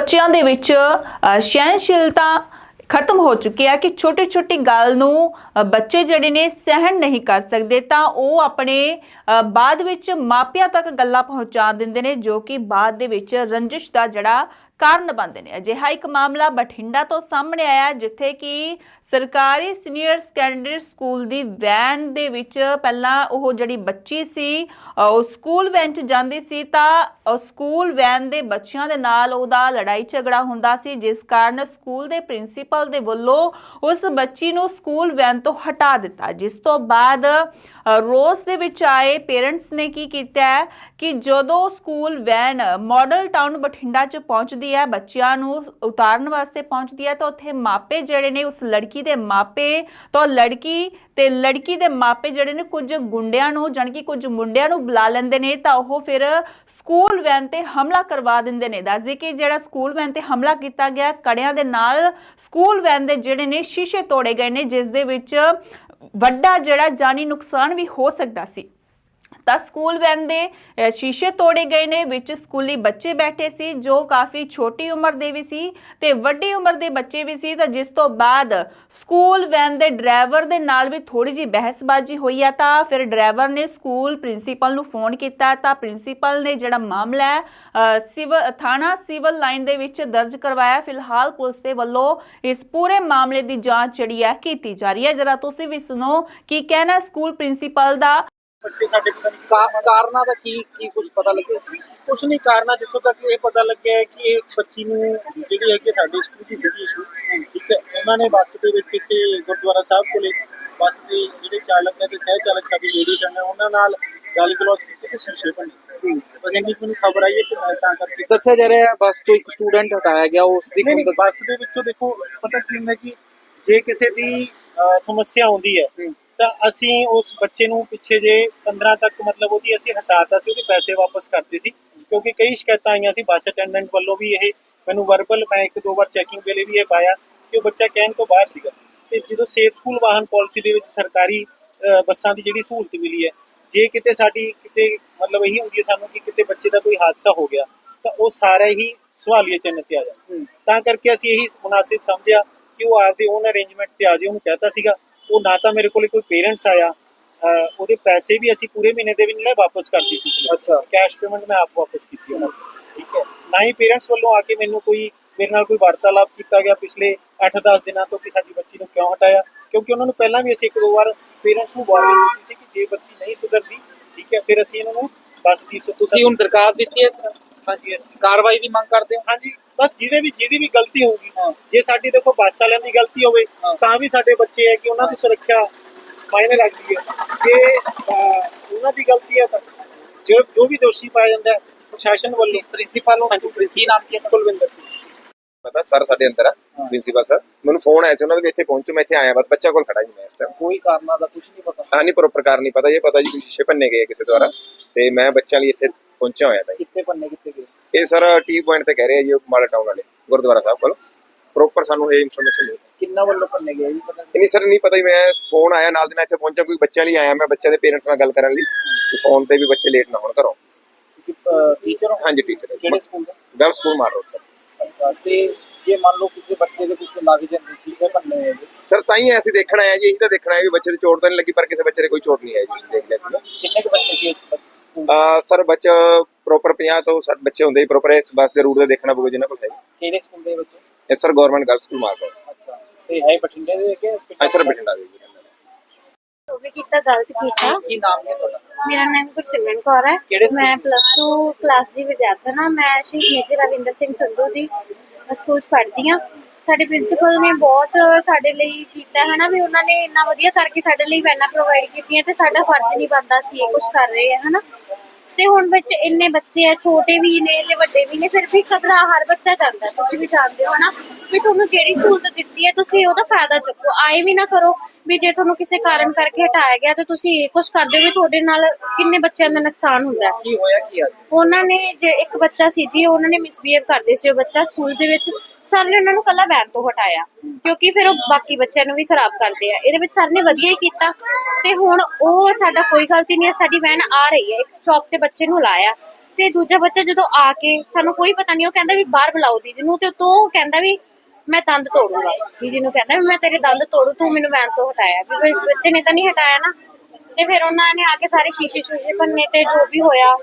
ਬੱਚਿਆਂ ਦੇ ਵਿੱਚ ਅ, ਸਹਿਣਸ਼ੀਲਤਾ ਖਤਮ ਹੋ ਚੁੱਕੀ ਹੈ ਕਿ ਛੋਟੀ ਛੋਟੀ ਗੱਲ ਨੂੰ ਬੱਚੇ ਜਿਹੜੇ ਨੇ ਸਹਿਣ ਨਹੀਂ ਕਰ ਸਕਦੇ ਤਾਂ ਉਹ ਆਪਣੇ ਅ, ਬਾਅਦ ਵਿੱਚ ਮਾਪਿਆਂ ਤੱਕ ਗੱਲਾਂ ਪਹੁੰਚਾ ਦਿੰਦੇ ਨੇ ਜੋ ਕਿ ਬਾਅਦ ਦੇ ਵਿੱਚ ਰੰਜਿਸ਼ ਦਾ ਜਿਹੜਾ ਕਾਰਨ ਬਣਦੇ ਨੇ। ਅਜਿਹਾ ਇੱਕ ਮਾਮਲਾ ਬਠਿੰਡਾ ਤੋਂ ਸਾਹਮਣੇ ਆਇਆ ਜਿੱਥੇ ਕਿ ਸਰਕਾਰੀ ਸੀਨੀਅਰ ਸੈਕੰਡਰੀ ਸਕੂਲ ਦੀ ਵੈਨ ਦੇ ਵਿੱਚ ਪਹਿਲਾਂ ਉਹ ਜਿਹੜੀ ਬੱਚੀ ਸੀ ਉਹ ਸਕੂਲ ਵੈਨ 'ਚ ਜਾਂਦੀ ਸੀ ਤਾਂ ਸਕੂਲ ਵੈਨ ਦੇ ਬੱਚਿਆਂ ਦੇ ਨਾਲ ਉਹਦਾ ਲੜਾਈ ਝਗੜਾ ਹੁੰਦਾ ਸੀ, ਜਿਸ ਕਾਰਨ ਸਕੂਲ ਦੇ ਪ੍ਰਿੰਸੀਪਲ ਦੇ ਵੱਲੋਂ ਉਸ ਬੱਚੀ ਨੂੰ ਸਕੂਲ ਵੈਨ ਤੋਂ ਹਟਾ ਦਿੱਤਾ। ਜਿਸ ਤੋਂ ਬਾਅਦ ਰੋਸ ਦੇ ਵਿੱਚ ਆਏ ਪੇਰੈਂਟਸ ਨੇ ਕੀ ਕੀਤਾ ਕਿ ਜਦੋਂ school van Model Town Bathinda 'ਚ ਪਹੁੰਚਦੀ ਹੈ, ਬੱਚਿਆਂ ਨੂੰ ਉਤਾਰਨ ਵਾਸਤੇ ਪਹੁੰਚਦੀ ਹੈ, ਤਾਂ ਉੱਥੇ ਮਾਪੇ ਜਿਹੜੇ ਨੇ ਉਸ ਲੜਕੀ ਦੇ ਮਾਪੇ ਤਾਂ ਲੜਕੀ ਤੇ ਲੜਕੀ ਦੇ ਮਾਪੇ ਜਿਹੜੇ ਨੇ ਕੁਝ ਗੁੰਡਿਆਂ ਨੂੰ, ਜਾਣੀ ਕਿ ਕੁਝ ਮੁੰਡਿਆਂ ਨੂੰ ਬੁਲਾ ਲੈਂਦੇ ਨੇ, ਤਾਂ ਉਹ ਫਿਰ ਸਕੂਲ ਵੈਨ ਤੇ ਹਮਲਾ ਕਰਵਾ ਦਿੰਦੇ ਨੇ। ਦੱਸਦੇ ਕਿ ਜਿਹੜਾ ਸਕੂਲ ਵੈਨ ਤੇ ਹਮਲਾ ਕੀਤਾ ਗਿਆ, ਕੜਿਆਂ ਦੇ ਨਾਲ ਸਕੂਲ ਵੈਨ ਦੇ ਜਿਹੜੇ ਨੇ ਸ਼ੀਸ਼ੇ ਤੋੜੇ ਗਏ ਨੇ, ਜਿਸ ਦੇ ਵਿੱਚ ਵੱਡਾ ਜਿਹੜਾ ਜਾਨੀ ਨੁਕਸਾਨ ਵੀ ਹੋ ਸਕਦਾ ਸੀ। ਤਾਂ ਸਕੂਲ ਵੈਨ ਦੇ ਸ਼ੀਸ਼ੇ ਤੋੜੇ ਗਏ ਨੇ, ਵਿੱਚ ਸਕੂਲੀ ਬੱਚੇ ਬੈਠੇ ਸੀ, ਜੋ ਕਾਫੀ ਛੋਟੀ ਉਮਰ ਦੇ ਵੀ ਸੀ ਤੇ ਵੱਡੀ ਉਮਰ ਦੇ ਬੱਚੇ ਵੀ ਸੀ। ਤਾਂ ਜਿਸ ਤੋਂ ਬਾਅਦ ਸਕੂਲ ਵੈਨ ਦੇ ਡਰਾਈਵਰ ਦੇ ਨਾਲ ਵੀ ਥੋੜੀ ਜੀ ਬਹਿਸਬਾਜ਼ੀ ਹੋਈ ਆ ਤਾਂ ਫਿਰ ਡਰਾਈਵਰ ਨੇ ਸਕੂਲ ਪ੍ਰਿੰਸੀਪਲ ਨੂੰ ਫੋਨ ਕੀਤਾ। ਤਾਂ ਪ੍ਰਿੰਸੀਪਲ ਨੇ ਜਿਹੜਾ ਮਾਮਲਾ ਹੈ ਸਿਵਲ ਥਾਣਾ ਸਿਵਲ ਲਾਈਨ ਦੇ ਵਿੱਚ ਦਰਜ ਕਰਵਾਇਆ। ਫਿਲਹਾਲ ਪੁਲਿਸ ਦੇ ਵੱਲੋਂ ਇਸ ਪੂਰੇ ਮਾਮਲੇ ਦੀ ਜਾਂਚ ਜਿਹੜੀ ਹੈ ਕੀਤੀ ਜਾ ਰਹੀ ਹੈ। ਜਰਾ ਤੁਸੀਂ ਵੀ ਸੁਣੋ ਕੀ ਕਹਿਣਾ ਸਕੂਲ ਪ੍ਰਿੰਸੀਪਲ ਦਾ। ਬੱਚੇ ਸਾਡੇ ਪਤਾ ਨਹੀਂ ਕਾ- ਕਾਰਨਾਂ ਦਾ ਕੀ ਕੀ ਕੁਝ ਪਤਾ ਲੱਗਿਆ? ਕੁਛ ਨਹੀਂ ਕਾਰਨਾ ਜਿੱਥੋਂ ਤੱਕ ਇਹ ਪਤਾ ਲੱਗਿਆ ਹੈ ਕਿ ਇਹ ਬੱਚੀ ਨੂੰ ਜਿਹੜੀ ਹੈਗੀ ਸਾਡੇ ਸਕੂਲ ਦੀ ਸੀਗੀ ਇਸ਼ੂ ਠੀਕ ਹੈ। ਉਹਨਾਂ ਨੇ ਬੱਸ ਦੇ ਵਿੱਚ ਇੱਥੇ ਗੁਰਦੁਆਰਾ ਸਾਹਿਬ ਕੋਲੇ ਬੱਸ ਦੇ ਜਿਹੜੇ ਚਾਲਕ ਨੇ ਤੇ ਸਹਿ ਚਾਲਕ ਸਾਡੀ ਲੇਡੀ ਨੇ ਉਹਨਾਂ ਨਾਲ ਗਾਲੀ ਗਲੋਚ ਕੀਤੀ ਤੇ ਸ਼ੀਸ਼ੇ ਭੰਨੇ। ਬਸ ਇੰਨੀ ਕੁ ਮੈਨੂੰ ਖਬਰ ਆਈ ਹੈ ਕਿ ਮੈਂ ਤਾਂ ਕਰਕੇ ਦੱਸਿਆ ਜਾ ਰਿਹਾ ਹੈ ਬੱਸ ਤੋਂ ਇੱਕ ਸਟੂਡੈਂਟ ਹਟਾਇਆ ਗਿਆ ਉਸ ਦੀ ਨਹੀਂ ਬੱਸ ਦੇ ਵਿੱਚੋਂ ਦੇਖੋ ਪਤਾ ਕੀ ਹੁੰਦਾ ਕਿ ਜੇ ਕਿਸੇ ਦੀ ਅਹ, ਸਮੱਸਿਆ ਆਉਂਦੀ ਹੈ ਹੂੰ। ਤਾਂ ਅਸੀਂ ਉਸ ਬੱਚੇ ਨੂੰ ਪਿੱਛੇ ਜੇ 15 ਤੱਕ ਮਤਲਬ ਉਹਦੀ ਅਸੀਂ ਹਟਾਤਾ ਸੀ ਉਹਦੇ ਪੈਸੇ ਵਾਪਸ ਕਰਤੇ ਸੀ। ਕਿਉਂਕਿ ਕਈ ਸ਼ਿਕਾਇਤਾਂ ਆਈਆਂ ਸੀ ਬੱਸ ਅਟੈਂਡੈਂਟ ਵੱਲੋਂ ਵੀ ਇਹ ਮੈਨੂੰ ਵਰਬਲ ਮੈਂ ਇੱਕ ਦੋ ਵਾਰ ਚੈਕਿੰਗ ਵੇਲੇ ਵੀ ਇਹ ਪਾਇਆ ਕਿ ਉਹ ਬੱਚਾ ਕਹਿਣ ਤੋਂ ਬਾਹਰ ਸੀਗਾ। ਤੇ ਜਦੋਂ ਸੇਫ ਸਕੂਲ ਵਾਹਨ ਪਾਲਿਸੀ ਦੇ ਵਿੱਚ ਸਰਕਾਰੀ ਬੱਸਾਂ ਦੀ ਜਿਹੜੀ ਸਹੂਲਤ ਮਿਲੀ ਹੈ ਜੇ ਕਿਤੇ ਸਾਡੀ ਕਿਤੇ ਮਤਲਬ ਇਹੀ ਹੁੰਦੀ ਹੈ ਸਾਨੂੰ ਕਿ ਕਿਤੇ ਬੱਚੇ ਦਾ ਕੋਈ ਹਾਦਸਾ ਹੋ ਗਿਆ ਤਾਂ ਉਹ ਸਾਰਾ ਹੀ ਸਵਾਲੀਆ ਚਿੰਨ੍ਹ ਤੇ ਆ ਜਾਂਦਾ। ਤਾਂ ਕਰਕੇ ਅਸੀਂ ਇਹੀ ਮੁਨਾਸਿਬ ਸਮਝਿਆ ਕਿ ਉਹ ਆਪਦੇ ਓਨ ਅਰੇਂਜਮੈਂਟ ਤੇ ਆ ਜਾਏ ਉਹਨੂੰ ਕਹਿਤਾ ਸੀਗਾ। ਉਹ ਨਾ ਤਾਂ ਮੇਰੇ ਕੋਲੇ ਕੋਈ ਪੇਰੈਂਟਸ ਆਇਆ ਉਹਦੇ ਪੈਸੇ ਵੀ ਅਸੀਂ ਪੂਰੇ ਮਹੀਨੇ ਦੇ ਵੀ ਨਹੀਂ ਵਾਪਸ ਕਰਤੀ ਸੀ। ਅੱਛਾ। ਕੈਸ਼ ਪੇਮੈਂਟ ਮੈਂ ਆਪ ਵਾਪਸ ਕੀਤੀ ਉਹਨਾਂ ਠੀਕ ਹੈ। ਨਾ ਹੀ ਪੇਰੈਂਟਸ ਵੱਲੋਂ ਆ ਕੇ ਮੈਨੂੰ ਕੋਈ ਮੇਰੇ ਨਾਲ ਕੋਈ ਵਾਰਤਾਲਾਪ ਕੀਤਾ ਗਿਆ ਪਿਛਲੇ 8-10 ਦਿਨਾਂ ਤੋਂ ਕਿ ਸਾਡੀ ਬੱਚੀ ਨੂੰ ਕਿਉਂ ਹਟਾਇਆ ਕਿਉਂਕਿ ਉਹਨਾਂ ਨੂੰ ਪਹਿਲਾਂ ਵੀ ਅਸੀਂ ਇੱਕ ਦੋ ਵਾਰ ਪੇਰੈਂਟਸ ਨੂੰ ਵਾਰਨਿੰਗ ਦਿੱਤੀ ਸੀ ਕਿ ਜੇ ਬੱਚੀ ਨਹੀਂ ਸੁਧਰਦੀ ਠੀਕ ਹੈ ਫਿਰ ਅਸੀਂ ਇਹਨਾਂ ਨੂੰ ਬੱਸ ਦੀ ਤੁਸੀਂ ਹੁਣ ਦਰਖਾਸਤ ਦਿੱਤੀ ਹੈ ਇਸ ਹਾਂਜੀ ਕਾਰਵਾਈ ਦੀ ਮੰਗ ਕਰਦੇ ਹੋ? ਹਾਂਜੀ। ਬਸ ਜਿਹਦੇ ਵੀ ਜਿਹਦੀ ਵੀ ਗਲਤੀ ਹੋਊਗੀ ਹਾਂ। ਜੇ ਸਾਡੀ ਦੇਖੋ ਬੱਸ ਵਾਲਿਆਂ ਦੀ ਗਲਤੀ ਹੋਵੇ। ਤਾਂ ਵੀ ਸਾਡੇ ਬੱਚੇ ਹੈ ਕਿ ਉਹਨਾਂ ਦੀ ਸੁਰੱਖਿਆ ਮਾਇਨੇ ਰੱਖਦੀ ਹੈ। ਜੇ ਉਹਨਾਂ ਦੀ ਗਲਤੀ ਹੈ ਤਾਂ ਜੋ ਜੋ ਵੀ ਦੋਸ਼ੀ ਪਾਇਆ ਜਾਂਦਾ ਹੈ ਪ੍ਰਸ਼ਾਸਨ ਵੱਲੋਂ। ਪ੍ਰਿੰਸੀਪਲ ਨੂੰ ਹਾਂਜੀ। ਕੀ ਨਾਮ ਕੀ ਹੈ? ਕੁਲਵਿੰਦਰ ਸਿੰਘ। ਪਤਾ ਸਰ ਸਾਡੇ ਅੰਦਰ ਆ ਪ੍ਰਿੰਸੀਪਲ ਸਰ। ਮੈਨੂੰ ਫੋਨ ਆਇਆ ਸੀ ਉਹਨਾਂ ਦਾ ਵੀ ਇੱਥੇ ਪਹੁੰਚੋ ਮੈਂ ਇੱਥੇ ਆਇਆ ਬਸ ਬੱਚਾ ਕੋਲ ਖੜਾ ਜੀ ਮੈਂ ਇਸ ਟਾਈਮ ਕੋਈ ਕਾਰਨਾਂ ਦਾ ਕੁਝ ਨਹੀਂ ਪਤਾ। ਹਾਂ ਨਹੀਂ ਪ੍ਰੋਪਰ ਕਾਰ ਨਹੀਂ ਪਤਾ ਇਹ ਪਤਾ ਜੀ ਕੋਈ ਸ਼ੀਸ਼ੇ ਭੰਨੇ ਗਏ ਕਿਸੇ ਦੁਆਰਾ। ਤੇ ਮੈਂ ਬੱਚਿਆਂ ਲਈ ਇੱਥੇ ਪਹੁੰਚਿਆ ਹੋਇਆ ਤਾਂ। ਕਿੱਥੇ ਪੰਨੇ ਕਿੱਥੇ ਗਏ? ਇਹ ਸਰ ਟੀ ਪੁਆਇੰਟ ਤੇ ਕਹਿ ਰਹੇ ਆ ਜੀ ਮਾਲ ਟਾਊਨ ਵਾਲੇ ਗੁਰਦੁਆਰਾ ਸਾਹਿਬ ਕੋਲ। ਪ੍ਰੋਪਰ ਸਾਨੂੰ ਇਹ ਇਨਫੋਰਮੇਸ਼ਨ ਨਹੀਂ ਕਿੰਨਾ ਵੱਲੋਂ ਪੰਨੇ ਗਏ ਇਹ ਵੀ ਪਤਾ? ਨਹੀਂ ਸਰ ਨਹੀਂ ਪਤਾ ਜੀ ਮੈਂ ਫੋਨ ਆਇਆ ਨਾਲ ਦੀ ਨਾਲ ਇੱਥੇ ਪਹੁੰਚਿਆ ਕੋਈ ਬੱਚਿਆਂ ਲਈ ਆਇਆ ਮੈਂ ਬੱਚਿਆਂ ਦੇ ਪੇਰੈਂਟਸ ਨਾਲ ਗੱਲ ਕਰਨ ਲਈ। ਫੋਨ ਤੇ ਵੀ ਬੱਚੇ ਲੇਟ ਨਾ ਹੋਣ ਘਰੋਂ। ਤੁਸੀਂ ਟੀਚਰ ਹੋ? ਹਾਂਜੀ ਟੀਚਰ ਕਿਹੜੇ ਸਕੂਲ ਦੇ? ਗਰਲ ਸਕੂਲ ਮਾਰ ਰੋਡ ਸਰ ਅੱਛਾ ਤੇ ਜੇ ਮੰਨ ਲਓ ਕਿਸੇ ਬੱਚੇ ਦੇ ਕੁਝ ਲੱਗ ਜਾਂਦੇ ਸ਼ੀਸ਼ੇ ਪੰਨੇ ਹੋਏ ਜੀ, ਸਰ ਤਾਂ ਹੀ ਅਸੀਂ ਦੇਖਣ ਆਏ ਜੀ ਇਹੀ ਤਾਂ ਦੇਖਣਾ ਹੈ ਵੀ ਬੱਚੇ ਦੀ ਚੋਟ ਤਾਂ ਨਹੀਂ ਲੱਗੀ ਪਰ ਕਿਸੇ ਬੱਚੇ ਦੇ ਕੋਈ ਚੋਟ ਨਹੀਂ ਆਈ ਜੀ ਦੇਖ ਲਿਆ ਸੀ। ਕਿੰਨੇ ਕੁ ਬੱਚੇ ਸੀ ਇਸ ਸਕੂਲ ਆ ਸਰ ਬੱਚਾ ਪ੍ਰੋਪਰ 50 ਤੋਂ 60 ਬੱਚੇ ਹੁੰਦੇ ਹੀ ਪ੍ਰੋਪਰ ਇਸ ਬੱਸ ਦੇ ਰੂਟ ਤੇ ਦੇਖਣਾ ਪਊਗਾ ਜਿਨ੍ਹਾਂ ਕੋਲ ਹੈ ਕਿਹੜੇ ਸਕੂਲ ਦੇ ਬੱਚੇ ਇਹ ਸਰ ਗਵਰਨਮੈਂਟ ਗਰਲ ਸਕੂਲ ਮਾਰਕੋ ਅੱਛਾ। ਤੇ ਹੈ ਬਠਿੰਡੇ ਦੇ ਕਿ ਹਾਂ ਸਰ ਬਠਿੰਡਾ ਦੇ ਵੀ ਕੀਤਾ ਗਲਤ ਕੀਤਾ। ਕੀ ਨਾਮ ਹੈ ਤੁਹਾਡਾ? ਮੇਰਾ ਨਾਮ ਗੁਰਸਿਮਰਨ ਕੌਰ ਹੈ? ਮੈਂ ਪਲੱਸ 2 ਕਲਾਸ ਦੀ ਵਿਦਿਆਰਥਣ ਹਾਂ। ਮੈਂ ਸ਼ਹੀਦ ਮੇਜਰ ਰਵਿੰਦਰ ਸਿੰਘ ਸੰਧੂ ਦੀ ਸਕੂਲ 'ਚ ਪੜ੍ਹਦੀ ਹਾਂ। ਸਾਡੇ ਪ੍ਰਿੰਸੀਪਲ ਨੇ ਬਹੁਤ ਸਾਡੇ ਲਈ ਕੀਤਾ ਹੈ ਨਾ ਵੀ ਉਹਨਾਂ ਨੇ ਇੰਨਾ ਵਧੀਆ ਕਰਕੇ ਸਾਡੇ ਲਈ ਵੈਨਾਂ ਪ੍ਰੋਵਾਈਡ ਕੀਤੀਆਂ ਤੇ ਸਾਡਾ ਫਰਜ਼ ਨਹੀਂ ਬਣਦਾ ਸੀ ਇਹ ਕੁਝ ਕਰ ਰਹੇ ਆ ਹਨਾ? ਤੇ ਹੁਣ ਵਿੱਚ ਇੰਨੇ ਬੱਚੇ ਆ ਛੋਟੇ ਵੀ ਨੇ ਤੇ ਵੱਡੇ ਵੀ ਨੇ ਫਿਰ ਵੀ ਘਬਰਾ ਹਰ ਬੱਚਾ ਜਾਂਦਾ ਤੁਸੀਂ ਵੀ ਜਾਣਦੇ ਹੋ ਨਾ ਵੀ ਤੁਹਾਨੂੰ ਜਿਹੜੀ ਸਹੂਲਤ ਦਿੱਤੀ ਹੈ ਤੁਸੀਂ ਉਹਦਾ ਫਾਇਦਾ ਚੁੱਕੋ। ਆਏ ਵੀ ਨਾ ਕਰੋ ਵੀ ਜੇ ਤੁਹਾਨੂੰ ਕਿਸੇ ਕਾਰਨ ਕਰਕੇ ਹਟਾਇਆ ਗਿਆ ਤੇ ਤੁਸੀਂ ਇਹ ਕੁਝ ਕਰਦੇ ਹੋ ਵੀ ਤੁਹਾਡੇ ਨਾਲ ਕਿੰਨੇ ਬੱਚਿਆਂ ਦਾ ਨੁਕਸਾਨ ਹੁੰਦਾ ਹੈ। ਕੀ ਹੋਇਆ ਕੀ ਅੱਜ ਉਹਨਾਂ ਨੇ ਜੇ ਇੱਕ ਬੱਚਾ ਸੀ ਜੀ ਉਹਨਾਂ ਨੇ ਮਿਸਬੀਹੇਵ ਕਰਦੇ ਸੀ ਉਹ ਬੱਚਾ ਸਕੂਲ ਦੇ ਵਿੱਚ ਸਰ ਨੇ ਉਹਨਾਂ ਨੂੰ ਕੱਲਾ ਵੈਨ ਤੋਂ ਹਟਾਇਆ, ਕਿਉਂਕਿ ਫਿਰ ਉਹ ਬਾਕੀ ਬੱਚਿਆਂ ਨੂੰ ਵੀ ਖਰਾਬ ਕਰਦੇ ਆ। ਇਹਦੇ ਵਿੱਚ ਸਰ ਨੇ ਵਧੀਆ ਹੀ ਕੀਤਾ ਤੇ ਹੁਣ ਉਹ ਸਾਡਾ ਕੋਈ ਗਲਤੀ ਨਹੀਂ ਹੈ, ਸਾਡੀ ਵੈਨ ਆ ਰਹੀ ਹੈ, ਇੱਕ ਸਟਾਪ ਤੇ ਬੱਚੇ ਨੂੰ ਲਾਇਆ। ਤੇ ਦੂਜਾ ਬੱਚਾ ਜਦੋਂ ਆ ਕੇ ਸਾਨੂੰ ਕੋਈ ਪਤਾ ਨਹੀਂ, ਉਹ ਕਹਿੰਦਾ ਵੀ ਬਾਹਰ ਬੁਲਾਓ ਦੀਦੀ ਨੂੰ, ਤੇ ਤੋਂ ਉਹ ਕਹਿੰਦਾ ਵੀ ਮੈਂ ਦੰਦ ਤੋੜੂਗਾ। ਦੀਦੀ ਨੂੰ ਕਹਿੰਦਾ ਮੈਂ ਤੇਰੇ ਦੰਦ ਤੋੜੂ, ਤੂੰ ਮੈਨੂੰ ਵੈਨ ਤੋਂ ਹਟਾਇਆ। ਵੀ ਬੱਚੇ ਨੇ ਤਾਂ ਨਹੀਂ ਹਟਾਇਆ ਨਾ। ਤੇ ਫਿਰ ਉਹਨਾਂ ਨੇ ਆ ਕੇ ਸਾਰੇ ਸ਼ੀਸ਼ੇ ਸ਼ੂਸ਼ੇ ਭੰਨੇ ਤੇ ਜੋ ਵੀ ਹੋਇਆ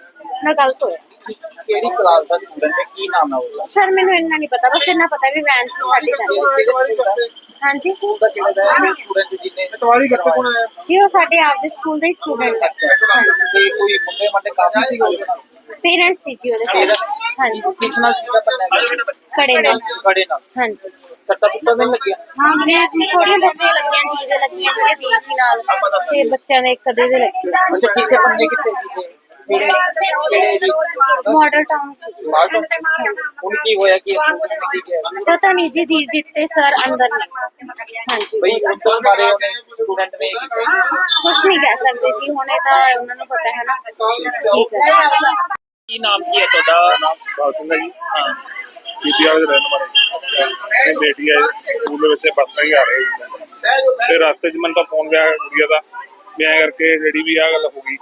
ਨਾ ਗਲਤ ਹੋਇਆ। ਕਿਹੜੀ ਕਲਾਸ ਦਾ ਸਟੂਡੈਂਟ ਹੈ? ਕੀ ਨਾਮ ਹੈ ਉਹਦਾ? ਸਰ ਮੈਨੂੰ ਇੰਨਾ ਨਹੀਂ ਪਤਾ ਬਸ ਇੰਨਾ ਪਤਾ ਵੀ ਵੈਨ 'ਚ ਸਾਡੀ ਜਾਂਦੀ ਹਾਂਜੀ? ਸਕੂਲ ਦਾ ਕਿਹੜਾ ਦਾ ਸਟੂਡੈਂਟ ਜਿਹਨੇ ਤਵਾਰੀ ਕਿੱਥੇ ਕੋਣ ਆਇਆ? ਜੀ ਉਹ ਸਾਡੇ ਆਪਦੇ ਸਕੂਲ ਦੇ ਸਟੂਡੈਂਟ ਹੈ। ਤੇ ਕੋਈ ਮੁੰਡੇ ਮੰਡੇ ਕਾਫੀ ਸੀ ਪੇਰੈਂਟਸ ਸੀ ਜੀ ਉਹਦੇ ਸਾਰੇ ਹਾਂਜੀ। ਕਿਸ ਨਾਲ ਸੀਗਾ ਪੰਨਾ ਕੜੇ ਨਾਲ। ਕੜੇ ਨਾਲ। ਹਾਂਜੀ। ਸੱਟਾ ਸੁੱਟਾ ਨਹੀਂ ਲੱਗਿਆ? ਹਾਂ ਜੀ ਥੋੜੀਆਂ ਬਹੁਤੀਆਂ ਲੱਗੀਆਂ ਦੇ ਲੱਗੀਆਂ ਜਿਹੜੀਆਂ ਟੀ ਸੀ ਨਾਲ। ਤੇ ਬੱਚਿਆਂ ਦੇ ਇੱਕ ਅੱਧੇ ਦੇ ਲੱਗੇ। ਅੱਛਾ ਕਿੱਥੇ ਪੰਨੇ ਕਿੱਥੇ ਜੀ ਮਾਡਲ ਟਾਊਨ ਸੀ ਹੁਣ ਕੀ ਹੋਇਆ? ਕਿ ਪਤਾ ਨਹੀਂ ਜੀ ਦੀ ਦਿੱਤੇ ਸਰ ਅੰਦਰ ਨੇ। ਹਾਂਜੀ। ਬਈ ਉਹਨੇ? ਸਟੂਡੈਂਟ ਨੇ। ਕੁਝ ਨਹੀਂ ਕਹਿ ਸਕਦੇ ਜੀ ਹੁਣ ਇਹ ਤਾਂ ਉਹਨਾਂ ਨੂੰ ਪਤਾ ਹੈ ਨਾ। ਠੀਕ ਹੈ। ਕੀ ਨਾਮ ਕੀ ਹੈ ਤੁਹਾਡਾ? ਨਾਮ ਬਾਸੁੰਗਾ ਜੀ। ਹਾਂ। ਪੀਪੀਆਰ ਦੇ ਰਹਿਣ ਵਾਲੇ। ਮੇਰੀ ਬੇਟੀ ਹੈ ਸਕੂਲ ਦੇ ਵਿੱਚ ਬੱਸ ਨਹੀਂ ਆ ਰਹੀ ਤੇ ਰਸਤੇ 'ਚ ਮੈਨੂੰ ਤਾਂ ਫੋਨ ਗਿਆ ਕੁੜੀਆ ਦਾ। ਐਂ ਕਰਕੇ ਜਿਹੜੀ ਵੀ ਆ ਗੱਲ ਹੋ ਗਈ।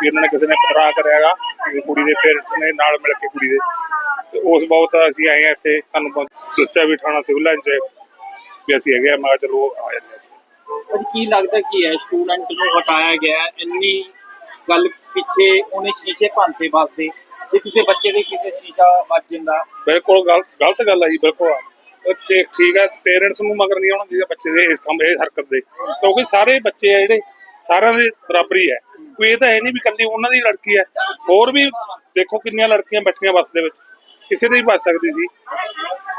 ਵੀ ਇਹਨਾਂ ਨੇ ਕਿਸੇ ਨੇ ਪਤਰਾ ਕਰਿਆਗਾ ਕੁੜੀ ਦੇ ਪੇਰੈਂਟਸ ਨੇ ਨਾਲ ਮਿਲ ਕੇ ਕੁੜੀ ਦੇ। ਤੇ ਉਸ ਬਾਬਤ ਅਸੀਂ ਆਏ ਆ ਇੱਥੇ ਸਾਨੂੰ ਦੱਸਿਆ ਵੀ ਥਾਣਾ ਸਿਵਲ ਲਾਈਨ 'ਚ ਵੀ ਅਸੀਂ ਹੈਗੇ ਆ ਮੈਂ ਕਿਹਾ ਚਲੋ ਆ ਜਾਂਦੇ ਅੱਜ ਕੀ ਲੱਗਦਾ ਕੀ ਹੈ ਸਟੂਡੈਂਟ ਨੂੰ ਹਟਾਇਆ ਗਿਆ ਇੰਨੀ ਗੱਲ ਪਿੱਛੇ ਉਹਨੇ ਸ਼ੀਸ਼ੇ ਭੰਨਤੇ ਵਾਸਤੇ ਜੇ ਕਿਸੇ ਬੱਚੇ ਦੇ ਕਿਸੇ ਸ਼ੀਸ਼ਾ ਵੱਜ ਜਾਂਦਾ। ਬਿਲਕੁਲ ਗਲਤ ਗਲਤ ਗੱਲ ਹੈ ਜੀ ਬਿਲਕੁਲ ਤੇ ਠੀਕ ਹੈ ਪੇਰੈਂਟਸ ਨੂੰ ਮਗਰ ਨਹੀਂ ਆਉਣਾ ਚਾਹੀਦਾ ਬੱਚੇ ਦੇ ਇਸ ਕੰਮ ਇਸ ਹਰਕਤ ਦੇ। ਕਿਉਂਕਿ ਸਾਰੇ ਬੱਚੇ ਆ ਜਿਹੜੇ ਸਾਰਿਆਂ ਦੇ ਬਰਾਬਰੀ ਹੈ। ਕੋਈ ਇਹ ਤਾਂ ਹੈ ਨਹੀਂ ਵੀ ਕੱਲੀ ਉਹਨਾਂ ਦੀ ਲੜਕੀ ਹੈ। ਹੋਰ ਵੀ ਦੇਖੋ ਕਿੰਨੀਆਂ ਲੜਕੀਆਂ ਬੈਠੀਆਂ ਬੱਸ ਦੇ ਵਿੱਚ। ਕਿਸੇ ਦੀ ਵੀ ਬਚ ਸਕਦੀ ਸੀ।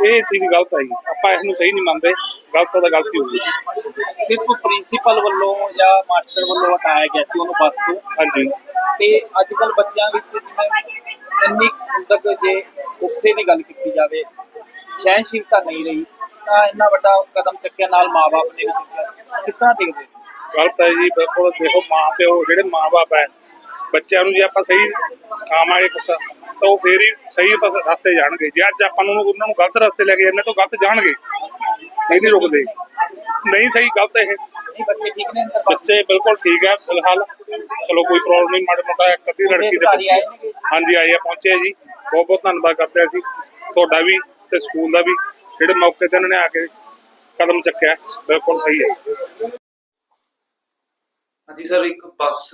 ਇਹ ਚੀਜ਼ ਗਲਤ ਹੈ ਆਪਾਂ ਇਸ ਨੂੰ ਸਹੀ ਨਹੀਂ ਮੰਨਦੇ। ਗਲਤ ਤਾਂ ਗਲਤੀ ਹੋ ਗਈ ਸਿਰਫ ਪ੍ਰਿੰਸੀਪਲ ਵੱਲੋਂ ਜਾਂ ਮਾਸਟਰ ਵੱਲੋਂ ਹਟਾਇਆ ਗਿਆ ਸੀ ਉਹਨੂੰ ਬੱਸ ਤੋਂ ਹਾਂਜੀ। ਤੇ ਅੱਜ ਕੱਲ ਬੱਚਿਆਂ ਵਿੱਚ ਜਿਵੇਂ ਇੰਨੀ ਤੱਕ ਜੇ ਗੁੱਸੇ ਦੀ ਗੱਲ ਕੀਤੀ ਜਾਵੇ ਸਹਿਨਸ਼ੀਲਤਾ ਨਹੀਂ ਰਹੀ ਤਾਂ ਇੰਨਾ ਵੱਡਾ ਕਦਮ ਚੱਕਿਆ ਨਾਲ ਮਾਪੇ ਨੇ ਵੀ ਚੱਕਿਆ। ਕਿਸ ਤਰ੍ਹਾਂ ਦੇਖਦੇ? ਗਲਤ ਹੈ ਜੀ ਬਿਲਕੁਲ। ਦੇਖੋ ਮਾਂ ਪਿਓ ਜਿਹੜੇ ਮਾਂ-ਬਾਪ ਹੈ ਬੱਚਿਆਂ ਨੂੰ ਜੇ ਆਪਾਂ ਸਹੀ ਸਿਖਾਵਾਂਗੇ ਕੁਛ ਤਾਂ ਉਹ ਫੇਰ ਹੀ ਸਹੀ ਰਸਤੇ ਜਾਣਗੇ। ਜੇ ਅੱਜ ਆਪਾਂ ਨੂੰ ਉਹਨਾਂ ਨੂੰ ਗਲਤ ਰਸਤੇ ਲੈ ਕੇ ਜਾਂਦੇ ਤਾਂ ਗਲਤ ਜਾਣਗੇ। ਨਹੀਂ ਰੁਕਦੇ। ਨਹੀਂ ਸਹੀ ਗਲਤ ਇਹ। ਬੱਚੇ ਠੀਕ ਨੇ ਅੰਦਰ? ਬੱਸ ਬੱਚੇ ਬਿਲਕੁਲ ਠੀਕ ਹੈ ਫਿਲਹਾਲ। ਚਲੋ ਕੋਈ ਪ੍ਰੋਬਲਮ ਨਹੀਂ ਮਾੜਾ ਮੋਟਾ ਇੱਕ ਅੱਧੀ ਲੜਕੀ ਦੇ ਹਾਂਜੀ ਆਏ ਆ ਪਹੁੰਚੇ ਜੀ। ਬਹੁਤ ਬਹੁਤ ਧੰਨਵਾਦ ਕਰਦੇ ਅਸੀਂ। ਤੁਹਾਡਾ ਵੀ ਤੇ ਸਕੂਲ ਦਾ ਵੀ ਜਿਹੜੇ ਮੌਕੇ ਤੇ ਇਹਨਾਂ ਨੇ ਆ ਕੇ ਕਦਮ ਚੱਕਿਆ ਬਿਲਕੁਲ ਸਹੀ ਹੈ ਹਾਂਜੀ ਸਰ ਇੱਕ ਬੱਸ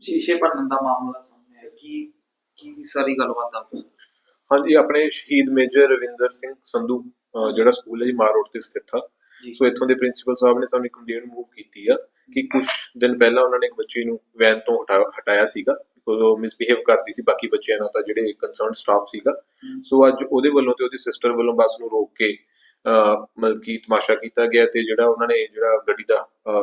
ਸ਼ੀਸ਼ੇ ਭੰਨਣ ਦਾ ਮਾਮਲਾ ਸਾਹਮਣੇ ਆਇਆ। ਕੀ ਕੀ ਸਾਰੀ ਗੱਲਬਾਤ ਦੱਸੋ ਹਾਂਜੀ ਆਪਣੇ ਸ਼ਹੀਦ ਮੇਜਰ ਰਵਿੰਦਰ ਸਿੰਘ ਸੰਧੂ ਅਹ ਜਿਹੜਾ ਸਕੂਲ ਹੈ ਜੀ ਮਾਰ ਰੋਡ ਤੇ ਸਥਿਤ ਆ। ਜੀ। ਸੋ ਇੱਥੋਂ ਦੇ ਪ੍ਰਿੰਸੀਪਲ ਸਾਹਿਬ ਨੇ ਸਾਨੂੰ ਇੱਕ ਕੰਪਲੇਂਟ ਮੂਵ ਕੀਤੀ ਆ ਕਿ ਕੁਝ ਦਿਨ ਪਹਿਲਾਂ ਉਹਨਾਂ ਨੇ ਇੱਕ ਬੱਚੀ ਨੂੰ ਵੈਨ ਤੋਂ ਹਟਾ- ਹਟਾਇਆ ਸੀਗਾ। ਉਹ ਮਿਸਬਿਹੇਵ ਕਰਦੀ ਸੀ ਬਾਕੀ ਬੱਚਿਆਂ ਨਾਲ ਤਾਂ ਜਿਹੜੇ ਕੰਸਰਨ ਸਟਾਫ ਸੀਗਾ। ਸੋ ਅੱਜ ਉਹਦੇ ਵੱਲੋਂ ਤੇ ਉਹਦੀ ਸਿਸਟਰ ਵੱਲੋਂ ਬੱਸ ਨੂੰ ਰੋਕ ਕੇ ਮਤਲਬ ਕਿ ਤਮਾਸ਼ਾ ਕੀਤਾ ਗਿਆ ਤੇ ਜਿਹੜਾ ਉਹਨਾਂ ਨੇ ਜਿਹੜਾ ਗੱਡੀ ਦਾ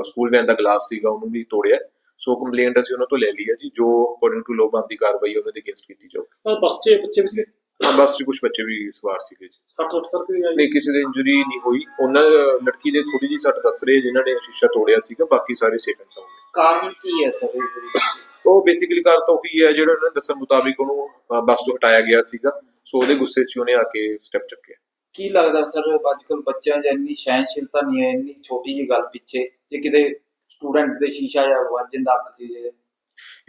ਸਕੂਲ ਵੈਨ ਦਾ ਗਲਾਸ ਸੀਗਾ ਉਹਨੂੰ ਵੀ ਤੋੜਿਆ। ਸੋ ਕੰਪਲੇਂਟ ਅਸੀਂ ਉਹਨਾਂ ਤੋਂ ਲੈ ਲਈ ਹੈ ਜੀ ਜੋ ਅਕੋਰਡਿੰਗ ਟੂ ਲੋਬਾਂ ਦੀ ਕਾਰਵਾਈ ਉਹਨਾਂ ਦੇ ਅਗੇਂਸਟ ਕੀਤੀ ਜਾਊਗੀ। ਪਰ ਬੱਸ 'ਚ ਬੱਚੇ ਵੀ ਸੀ ਹਾਂ ਬੱਸ 'ਚ ਕੁਝ ਬੱਚੇ ਵੀ ਸਵਾਰ ਸੀਗੇ ਜੀ। 60 60 ਸਰ ਕੋਈ ਨਹੀਂ ਕਿਸੇ ਦੀ ਇੰਜਰੀ ਨਹੀਂ ਹੋਈ। ਉਹਨਾਂ ਲੜਕੀ ਦੇ ਥੋੜੀ ਜਿਹੀ ਸੱਟ ਦੱਸ ਰਹੇ ਜਿਨ੍ਹਾਂ ਨੇ ਸ਼ੀਸ਼ਾ ਤੋੜਿਆ ਸੀਗਾ ਬਾਕੀ ਸਾਰੇ ਸੇਫ ਐਂਡ ਸਾਊਂਡ ਕਾਰਨ ਕੀ ਹੈ ਸਰ ਉਹ ਬੇਸਿਕਲੀ ਕਾਰ ਤਾਂ ਉਹੀ ਹੈ ਜਿਹੜਾ ਉਹਨਾਂ ਦੱਸਣ ਮੁਤਾਬਿਕ ਉਹਨੂੰ ਬੱਸ ਤੋਂ ਹਟਾਇਆ ਗਿਆ ਸੀਗਾ। ਸੋ ਉਹਦੇ ਗੁੱਸੇ 'ਚ ਉਹਨੇ ਆ ਕੇ ਸਟੈਪ ਚੱਕਿਆ। ਕੀ ਲੱਗਦਾ ਸਰ ਅੱਜ ਕੱਲ ਬੱਚਿਆਂ 'ਚ ਇੰਨੀ ਸਹਿਨਸ਼ੀਲਤਾ ਨਹੀਂ ਹੈ ਇੰਨੀ ਛੋਟੀ ਜਿਹੀ ਗੱਲ ਪਿੱਛੇ ਜੇ ਕਿਤੇ ਸਟੂਡੈਂਟ ਦੇ ਸ਼ੀਸ਼ਾ ਜਾਂ ਵੱਜ ਜਾਂਦਾ ਅੱਖ 'ਚ ਜੇ?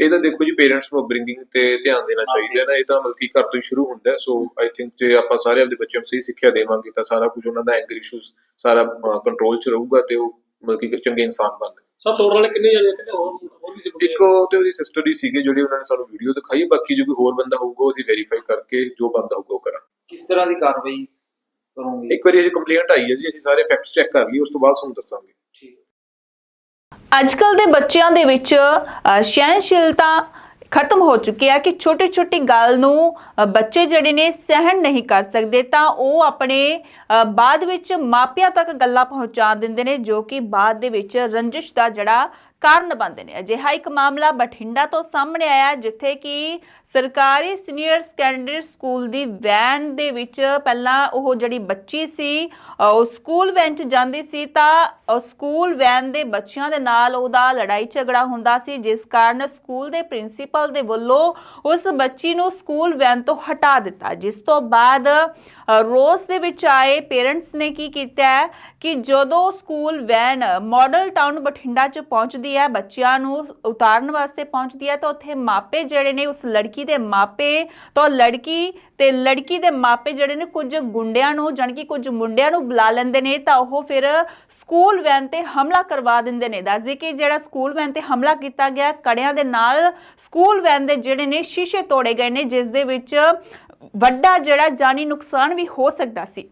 ਇਹ ਤਾਂ ਦੇਖੋ ਜੀ ਪੇਰੈਂਟਸ ਨੂੰ ਅਪਬ੍ਰਿੰਗਿੰਗ ਤੇ ਧਿਆਨ ਦੇਣਾ ਚਾਹੀਦਾ ਹੈ ਨਾ ਇਹ ਤਾਂ ਮਤਲਬ ਕਿ ਘਰ ਤੋਂ ਹੀ ਸ਼ੁਰੂ ਹੁੰਦਾ ਹੈ ਸੋ ਆਈ ਥਿੰਕ ਜੇ ਆਪਾਂ ਸਾਰੇ ਆਪਣੇ ਬੱਚਿਆਂ ਨੂੰ ਸਹੀ ਸਿੱਖਿਆ ਦੇਵਾਂਗੇ ਤਾਂ ਸਾਰਾ ਕੁਝ ਉਹਨਾਂ ਦਾ ਐਂਗਰ ਇਸ਼ੂਜ਼ ਸਾਰਾ ਕੰਟਰੋਲ 'ਚ ਰਹੂਗਾ ਤੇ ਉਹ ਮਤਲਬ ਕਿ ਇੱਕ ਚੰਗੇ ਇਨਸਾਨ ਬਣਨਗੇ। ਸਭ ਤੋੜਨ ਵਾਲੇ ਕਿੰਨੇ ਜਾਣੇ ਕਿੰਨੇ ਹੋਰ ਹੋਰ ਵੀ ਸੀ ਇੱਕ ਉਹ ਤੇ ਉਹਦੀ ਸਿਸਟਰ ਹੀ ਸੀਗੇ ਜਿਹੜੀ ਉਹਨਾਂ ਨੇ ਸਾਨੂੰ ਵੀਡੀਓ ਦਿਖਾਈ ਬਾਕੀ ਜੇ ਕੋਈ ਹੋਰ ਬੰਦਾ ਹੋਊਗਾ ਉਹ ਅਸੀਂ ਵੈਰੀਫਾਈ ਕਰਕੇ ਜੋ ਬੰਦਾ ਹੋਊਗਾ ਉਹ ਕਰਾਂਗੇ। ਕਿਸ ਤਰ੍ਹਾਂ ਦੀ ਕਾਰਵਾਈ ਕਰੋਗੇ। ਇੱਕ ਵਾਰੀ ਅਜੇ ਕੰਪਲੇਂਟ ਆਈ ਹੈ ਜੀ ਅਸੀਂ ਸਾਰੇ ਫੈਕਟਸ ਚੈੱਕ ਕਰ ਲਈ ਉਸ ਤੋਂ ਬਾਅਦ ਤੁਹਾਨੂੰ ਦੱਸਾਂਗੇ। ਠੀਕ ਅੱਜਕੱਲ ਦੇ ਬੱਚਿਆਂ ਦੇ ਵਿੱਚ ਸਹਿਨਸ਼ੀਲਤਾ ਖਤਮ ਹੋ ਚੁੱਕੀ ਹੈ ਕਿ ਛੋਟੀ ਛੋਟੀ ਗੱਲ ਨੂੰ ਬੱਚੇ ਜਿਹੜੇ ਨੇ ਸਹਿਣ ਨਹੀਂ ਕਰ ਸਕਦੇ ਤਾਂ ਉਹ ਆਪਣੇ ਬਾਅਦ ਵਿੱਚ ਮਾਪਿਆਂ ਤੱਕ ਗੱਲਾਂ ਪਹੁੰਚਾ ਦਿੰਦੇ ਨੇ ਜੋ ਕਿ ਬਾਅਦ ਦੇ ਵਿੱਚ ਰੰਜਿਸ਼ ਦਾ ਜਿਹੜਾ ਕਾਰਨ ਬਣਦੇ ਨੇ। ਅਜਿਹਾ ਇੱਕ ਮਾਮਲਾ ਬਠਿੰਡਾ ਤੋਂ ਸਾਹਮਣੇ ਆਇਆ ਜਿੱਥੇ ਕਿ ਸਰਕਾਰੀ ਸੀਨੀਅਰ ਸੈਕੰਡਰੀ ਸਕੂਲ ਦੀ ਵੈਨ ਦੇ ਵਿੱਚ ਪਹਿਲਾਂ ਉਹ ਜਿਹੜੀ ਬੱਚੀ ਸੀ ਉਹ ਸਕੂਲ ਵੈਨ 'ਚ ਜਾਂਦੀ ਸੀ ਤਾਂ ਸਕੂਲ ਵੈਨ ਦੇ ਬੱਚਿਆਂ ਦੇ ਨਾਲ ਉਹਦਾ ਲੜਾਈ ਝਗੜਾ ਹੁੰਦਾ ਸੀ, ਜਿਸ ਕਾਰਨ ਸਕੂਲ ਦੇ ਪ੍ਰਿੰਸੀਪਲ ਦੇ ਵੱਲੋਂ ਉਸ ਬੱਚੀ ਨੂੰ ਸਕੂਲ ਵੈਨ ਤੋਂ ਹਟਾ ਦਿੱਤਾ। ਜਿਸ ਤੋਂ ਬਾਅਦ ਰੋਸ ਦੇ ਵਿੱਚ ਆਏ ਪੇਰੈਂਟਸ ਨੇ ਕੀ ਕੀਤਾ ਕਿ ਜਦੋਂ school van Model Town Bathinda 'ਚ ਪਹੁੰਚਦੀ ਹੈ, ਬੱਚਿਆਂ ਨੂੰ ਉਤਾਰਨ ਵਾਸਤੇ ਪਹੁੰਚਦੀ ਹੈ, ਤਾਂ ਉੱਥੇ ਮਾਪੇ ਜਿਹੜੇ ਨੇ ਉਸ ਲੜਕੀ ਲੜਕੀ ਦੇ ਮਾਪੇ, ਤਾਂ ਲੜਕੀ ਤੇ ਲੜਕੀ ਦੇ ਮਾਪੇ ਜਿਹੜੇ ਨੇ ਕੁਝ ਗੁੰਡਿਆਂ ਨੂੰ, ਜਾਣੀ ਕਿ ਕੁਝ ਮੁੰਡਿਆਂ ਨੂੰ ਬੁਲਾ ਲੈਂਦੇ ਨੇ, ਤਾਂ ਉਹ ਫਿਰ ਸਕੂਲ ਵੈਨ ਤੇ ਹਮਲਾ ਕਰਵਾ ਦਿੰਦੇ ਨੇ। ਦੱਸਦੇ ਕਿ ਜਿਹੜਾ ਸਕੂਲ ਵੈਨ ਤੇ ਹਮਲਾ ਕੀਤਾ ਗਿਆ, ਕੜਿਆਂ ਦੇ ਨਾਲ ਸਕੂਲ ਵੈਨ ਦੇ ਜਿਹੜੇ ਨੇ ਸ਼ੀਸ਼ੇ ਤੋੜੇ ਗਏ ਨੇ, ਜਿਸ ਦੇ ਵਿੱਚ ਵੱਡਾ ਜਿਹੜਾ ਜਾਨੀ ਨੁਕਸਾਨ ਵੀ ਹੋ ਸਕਦਾ ਸੀ।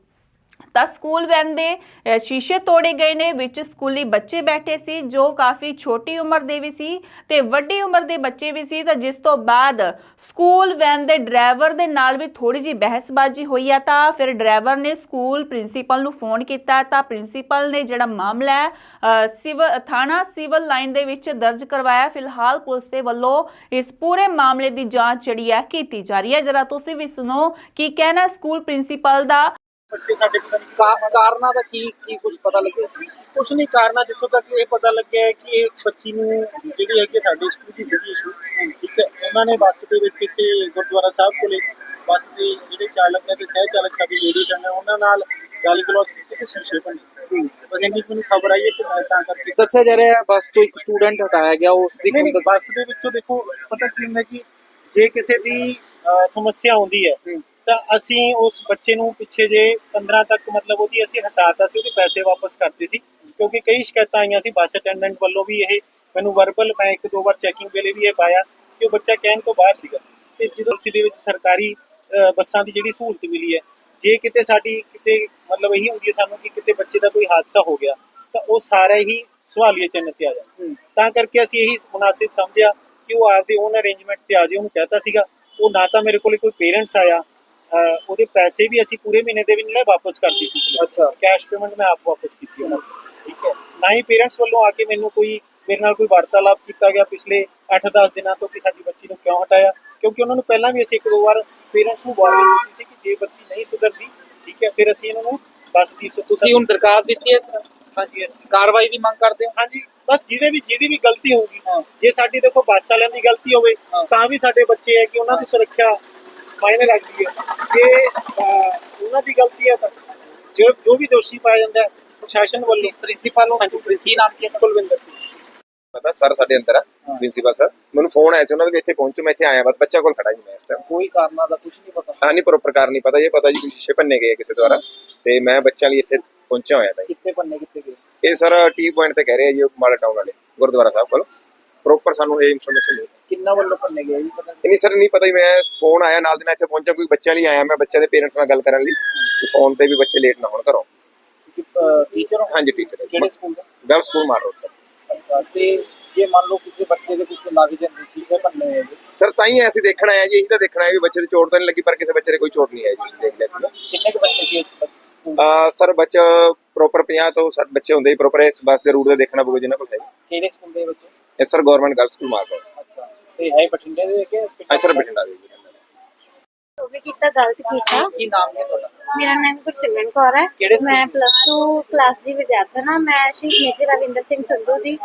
ਤਾਂ ਸਕੂਲ ਵੈਨ ਦੇ ਸ਼ੀਸ਼ੇ ਤੋੜੇ ਗਏ ਨੇ, ਵਿੱਚ ਸਕੂਲੀ ਬੱਚੇ ਬੈਠੇ ਸੀ, ਜੋ ਕਾਫੀ ਛੋਟੀ ਉਮਰ ਦੇ ਵੀ ਸੀ ਤੇ ਵੱਡੀ ਉਮਰ ਦੇ ਬੱਚੇ ਵੀ ਸੀ। ਤਾਂ ਜਿਸ ਤੋਂ ਬਾਅਦ ਸਕੂਲ ਵੈਨ ਦੇ ਡਰਾਈਵਰ ਦੇ ਨਾਲ ਵੀ ਥੋੜੀ ਜੀ ਬਹਿਸਬਾਜ਼ੀ ਹੋਈ ਆ, ਤਾਂ ਫਿਰ ਡਰਾਈਵਰ ਨੇ ਸਕੂਲ ਪ੍ਰਿੰਸੀਪਲ ਨੂੰ ਫੋਨ ਕੀਤਾ। ਤਾਂ ਪ੍ਰਿੰਸੀਪਲ ਨੇ ਜਿਹੜਾ ਮਾਮਲਾ ਹੈ ਸਿਵਲ, ਥਾਣਾ ਸਿਵਲ ਲਾਈਨ ਦੇ ਵਿੱਚ ਦਰਜ ਕਰਵਾਇਆ। ਫਿਲਹਾਲ ਪੁਲਿਸ ਦੇ ਵੱਲੋਂ ਇਸ ਪੂਰੇ ਮਾਮਲੇ ਦੀ ਜਾਂਚ ਜਿਹੜੀ ਹੈ ਕੀਤੀ ਜਾ ਰਹੀ ਹੈ। ਜਰਾ ਤੁਸੀਂ ਵੀ ਸੁਣੋ ਕੀ ਕਹਿਣਾ ਸਕੂਲ ਪ੍ਰਿੰਸੀਪਲ ਦਾ। ਬੱਚੇ ਸਾਡੇ ਪਤਾ ਨਹੀਂ ਕਾ- ਕਾਰਨਾਂ ਦਾ ਕੀ ਕੀ ਕੁਝ ਪਤਾ ਲੱਗਿਆ? ਕੁਛ ਨਹੀਂ ਕਾਰਨਾ ਜਿੱਥੋਂ ਤੱਕ ਇਹ ਪਤਾ ਲੱਗਿਆ ਹੈ ਕਿ ਇਹ ਬੱਚੀ ਨੂੰ ਜਿਹੜੀ ਹੈ ਕਿ ਸਾਡੇ ਸਕੂਲ ਦੀ ਸੀਗੀ ਇਸ਼ੂ ਠੀਕ ਹੈ। ਉਹਨਾਂ ਨੇ ਬੱਸ ਦੇ ਵਿੱਚ ਇੱਥੇ ਗੁਰਦੁਆਰਾ ਸਾਹਿਬ ਕੋਲੇ ਬੱਸ ਦੇ ਜਿਹੜੇ ਚਾਲਕ ਹੈ ਤੇ ਸਹਿ ਚਾਲਕ ਸਾਡੀ ਲੇਡੀ ਜਨ ਹੈ ਉਹਨਾਂ ਨਾਲ ਗਾਲੀ ਗਲੋਚ ਕੀਤੀ ਤੇ ਸ਼ੀਸ਼ੇ ਭੰਨੇ। ਸੀ ਬਸ ਇੰਨੀ ਕੁ ਮੈਨੂੰ ਖਬਰ ਆਈ ਹੈ ਕਿ ਮੈਂ ਤਾਂ ਕਰਕੇ ਦੱਸਿਆ ਜਾ ਰਿਹਾ ਹੈ ਬੱਸ ਤੋਂ ਇੱਕ ਸਟੂਡੈਂਟ ਹਟਾਇਆ ਗਿਆ ਉਸ ਦੀ ਨਹੀਂ ਨਹੀਂ ਕੁੰਦਕ ਬੱਸ ਦੇ ਵਿੱਚੋਂ ਦੇਖੋ ਪਤਾ ਕੀ ਹੁੰਦਾ ਕਿ ਜੇ ਕਿਸੇ ਦੀ ਸਮੱਸਿਆ ਆਉਂਦੀ ਹੂੰ। ਤਾਂ ਅਸੀਂ ਉਸ ਬੱਚੇ ਨੂੰ ਪਿੱਛੇ ਜੇ 15 ਤੱਕ ਮਤਲਬ ਉਹਦੀ ਅਸੀਂ ਹਟਾਤਾ ਸੀ ਉਹਦੇ ਪੈਸੇ ਵਾਪਸ ਕਰਤੇ ਸੀ। ਕਿਉਂਕਿ ਕਈ ਸ਼ਿਕਾਇਤਾਂ ਆਈਆਂ ਸੀ ਬੱਸ ਅਟੈਂਡੈਂਟ ਵੱਲੋਂ ਵੀ ਇਹ ਮੈਨੂੰ ਵਰਬਲ ਮੈਂ ਇੱਕ ਦੋ ਵਾਰ ਚੈਕਿੰਗ ਵੇਲੇ ਵੀ ਇਹ ਪਾਇਆ ਕਿ ਉਹ ਬੱਚਾ ਕਹਿਣ ਤੋਂ ਬਾਹਰ ਸੀਗਾ। ਇਸ ਜਦੋਂ ਦੇ ਵਿੱਚ ਸਰਕਾਰੀ ਬੱਸਾਂ ਦੀ ਜਿਹੜੀ ਸਹੂਲਤ ਮਿਲੀ ਹੈ। ਜੇ ਕਿਤੇ ਸਾਡੀ ਕਿਤੇ ਮਤਲਬ ਇਹੀ ਹੁੰਦੀ ਹੈ ਸਾਨੂੰ ਕਿ ਕਿਤੇ ਬੱਚੇ ਦਾ ਕੋਈ ਹਾਦਸਾ ਹੋ ਗਿਆ ਤਾਂ ਉਹ ਸਾਰਾ ਹੀ ਸਵਾਲੀਏ ਚਿੰਨ੍ਹ ਤੇ ਆ ਜਾਂਦਾ। ਤਾਂ ਕਰਕੇ ਅਸੀਂ ਇਹੀ ਮੁਨਾਸਿਬ ਸਮਝਿਆ ਕਿ ਉਹ ਆਪਦੇ ਓਨ ਅਰੇਂਜਮੈਂਟ ਤੇ ਆ ਜਾਏ ਉਹਨੂੰ ਕਹਿਤਾ ਸੀਗਾ। ਉਹ ਨਾ ਤਾਂ ਮੇਰੇ ਕੋਲੇ ਕੋਈ ਪੇਰੈਂਟਸ ਆਇਆ ਉਹਦੇ ਪੈਸੇ ਵੀ ਅਸੀਂ ਪੂਰੇ ਮਹੀਨੇ ਦੇ ਵੀ ਨਹੀਂ ਵਾਪਸ ਕਰਤੀ ਸੀ। ਅੱਛਾ। ਕੈਸ਼ ਪੇਮੈਂਟ ਮੈਂ ਆਪ ਵਾਪਸ ਕੀਤੀ ਉਹਨਾਂ ਨੂੰ ਠੀਕ ਹੈ। ਨਾ ਹੀ ਪੇਰੈਂਟਸ ਵੱਲੋਂ ਆ ਕੇ ਮੈਨੂੰ ਕੋਈ ਮੇਰੇ ਨਾਲ ਕੋਈ ਵਾਰਤਾਲਾਪ ਕੀਤਾ ਗਿਆ ਪਿਛਲੇ 8-10 ਦਿਨਾਂ ਤੋਂ ਕਿ ਸਾਡੀ ਬੱਚੀ ਨੂੰ ਕਿਉਂ ਹਟਾਇਆ? ਕਿਉਂਕਿ ਉਹਨਾਂ ਨੂੰ ਪਹਿਲਾਂ ਵੀ ਅਸੀਂ ਇੱਕ ਦੋ ਵਾਰ ਪੇਰੈਂਟਸ ਨੂੰ ਵਾਰਨਿੰਗ ਦਿੱਤੀ ਸੀ ਕਿ ਜੇ ਬੱਚੀ ਨਹੀਂ ਸੁਧਰਦੀ ਠੀਕ ਹੈ ਫਿਰ ਅਸੀਂ ਇਹਨਾਂ ਨੂੰ ਬੱਸ ਦੀ ਤੁਸੀਂ ਹੁਣ ਦਰਖਾਸਤ ਦਿੱਤੀ ਹੈ ਇਸ ਹਾਂਜੀ ਕਾਰਵਾਈ ਦੀ ਮੰਗ ਕਰਦੇ ਹੋ? ਹਾਂਜੀ ਬਸ ਜਿਹਦੇ ਵੀ ਜਿਹਦੀ ਵੀ ਗਲਤੀ ਹੋਊਗੀ। ਹਾਂ। ਜੇ ਸਾਡੀ ਦੇਖੋ ਬੱਸ ਵਾਲਿਆਂ ਦੀ ਗਲਤੀ ਹੋਵੇ। ਤਾਂ ਵੀ ਸਾਡੇ ਬੱਚੇ ਹੈ ਕਿ ਉਹਨਾਂ ਦੀ ਸੁਰੱਖਿਆ ਮਾਇਨੇ ਰੱਖਦੀ ਹੈ ਜੇ ਉਹਨਾਂ ਦੀ ਗਲਤੀ ਹੈ ਤਾਂ ਜੋ ਜੋ ਵੀ ਦੋਸ਼ੀ ਪਾਇਆ ਜਾਂਦਾ ਹੈ ਪ੍ਰਸ਼ਾਸਨ ਵੱਲੋਂ। ਪ੍ਰਿੰਸੀਪਲ ਨੂੰ ਕੀ ਨਾਮ ਕੀ ਹੈ? ਕੁਲਵਿੰਦਰ ਸਿੰਘ। ਪਤਾ ਸਰ ਸਾਡੇ ਅੰਦਰ ਆ ਪ੍ਰਿੰਸੀਪਲ ਸਰ। ਮੈਨੂੰ ਫੋਨ ਆਇਆ ਸੀ ਉਹਨਾਂ ਦਾ ਇੱਥੇ ਪਹੁੰਚੋ ਮੈਂ ਇੱਥੇ ਆਇਆ ਬਸ ਬੱਚਾ ਕੋਲ ਖੜਾ ਜੀ ਮੈਂ ਇਸ ਟਾਈਮ ਕੋਈ ਕਾਰਨਾਂ ਦਾ ਕੁਝ ਨਹੀਂ ਪਤਾ। ਹਾਂ ਨਹੀਂ ਪ੍ਰੋਪਰ ਕਾਰ ਨਹੀਂ ਪਤਾ ਇਹ ਪਤਾ ਜੀ ਸ਼ੀਸ਼ੇ ਭੰਨੇ ਗਏ ਕਿਸੇ ਦੁਆਰਾ। ਤੇ ਮੈਂ ਬੱਚਿਆਂ ਲਈ ਇੱਥੇ ਪਹੁੰਚਿਆ ਹੋਇਆ ਤਾਂ। ਕਿੱਥੇ ਪੰਨੇ ਕਿੱਥੇ ਗਏ? ਇਹ ਸਰ ਟੀ ਪੁਆਇੰਟ ਤੇ ਕਹਿ ਰਹੇ ਆ ਜੀ ਮਾਲ ਟਾਊਨ ਵਾਲੇ ਗੁਰਦੁਆਰਾ ਸਾਹਿਬ ਕੋਲ। ਪ੍ਰੋਪਰ ਸਾਨੂੰ ਇਹ ਇਨਫੋਰਮੇਸ਼ਨ ਨਹੀਂ ਕਿੰਨਾ ਵੱਲੋਂ ਪੰਨੇ ਗਏ ਵੀ ਪਤਾ ਨਹੀਂ। ਸਰ ਨਹੀਂ ਪਤਾ ਜੀ ਮੈਂ ਫੋਨ ਆਇਆ ਨਾਲ ਦੇ ਨਾਲ ਇੱਥੇ ਪਹੁੰਚਿਆ ਕੋਈ ਬੱਚਿਆਂ ਲਈ ਆਇਆ ਮੈਂ ਬੱਚਿਆਂ ਦੇ ਪੇਰੈਂਟਸ ਨਾਲ ਗੱਲ ਕਰਨ ਲਈ ਫੋਨ ਤੇ ਵੀ ਬੱਚੇ ਲੇਟ ਨਾ ਹੋਣ ਘਰੋਂ। ਤੁਸੀਂ ਟੀਚਰ ਹੋ? ਹਾਂਜੀ ਟੀਚਰ ਕਿਹੜੇ ਸਕੂਲ ਦੇ? ਗਰਲ ਸਕੂਲ ਮਾਰ ਰੋਡ ਸਰ ਅੱਛਾ ਤੇ ਜੇ ਮੰਨ ਲਓ ਕਿਸੇ ਬੱਚੇ ਦੇ ਕੁਝ ਲੱਗ ਜਾਂਦੇ ਸ਼ੀਸ਼ੇ ਪੰਨੇ ਹੋਏ ਜੀ, ਸਰ ਤਾਂ ਹੀ ਅਸੀਂ ਦੇਖਣ ਆ ਜੀ ਇਹੀ ਤਾਂ ਦੇਖਣਾ ਹੈ ਵੀ ਬੱਚੇ ਦੀ ਚੋਟ ਤਾਂ ਨਹੀਂ ਲੱਗੀ ਪਰ ਕਿਸੇ ਬੱਚੇ ਦੇ ਕੋਈ ਚੋਟ ਨਹੀਂ ਹੈ ਜੀ ਦੇਖ ਲਿਆ ਸੀਗਾ। ਕਿੰਨੇ ਕੁ ਬੱਚੇ ਸੀ ਇਸ ਸਰ ਬੱਚਾ ਪ੍ਰੋਪਰ 50 ਤੋਂ 60 ਬੱਚੇ ਹੁੰਦੇ ਹੀ ਪ੍ਰੋਪਰ ਇਸ ਬੱਸ ਦੇ ਰੂਟ ਦਾ ਦੇਖਣਾ ਪਊਗਾ ਜਿਨ੍ਹਾਂ ਕੋਲ ਹੈ। ਕਿਹੜੇ ਸਕੂਲ ਦੇ ਬੱਚੇ? ਇਹ ਸਰ ਗਵਰਨਮੈਂਟ ਗਰਲ ਸਕੂਲ ਮਾਰ ਰੋਡ ਅੱਛਾ ਤੇ ਹੈ ਬਠਿੰਡੇ ਦੇ ਕਿ ਹਾਂ ਸਰ ਬਠਿੰਡਾ ਦੇ। ਜੀ ਜੋ ਵੀ ਕੀਤਾ ਗਲਤ ਕੀਤਾ। ਕੀ ਨਾਮ ਹੈ ਤੁਹਾਡਾ? ਮੇਰਾ ਨਾਮ ਗੁਰਸਿਮਰਨ ਕੌਰ ਹੈ। ਕਿਹੜੇ ਸਕੂਲ ਮੈਂ ਪਲੱਸ 2 ਕਲਾਸ ਦੀ ਵਿਦਿਆਰਥਣ ਹਾਂ। ਮੈਂ ਸ਼ਹੀਦ ਮੇਜਰ ਰਵਿੰਦਰ ਸਿੰਘ ਸੰਧੂ ਦੀ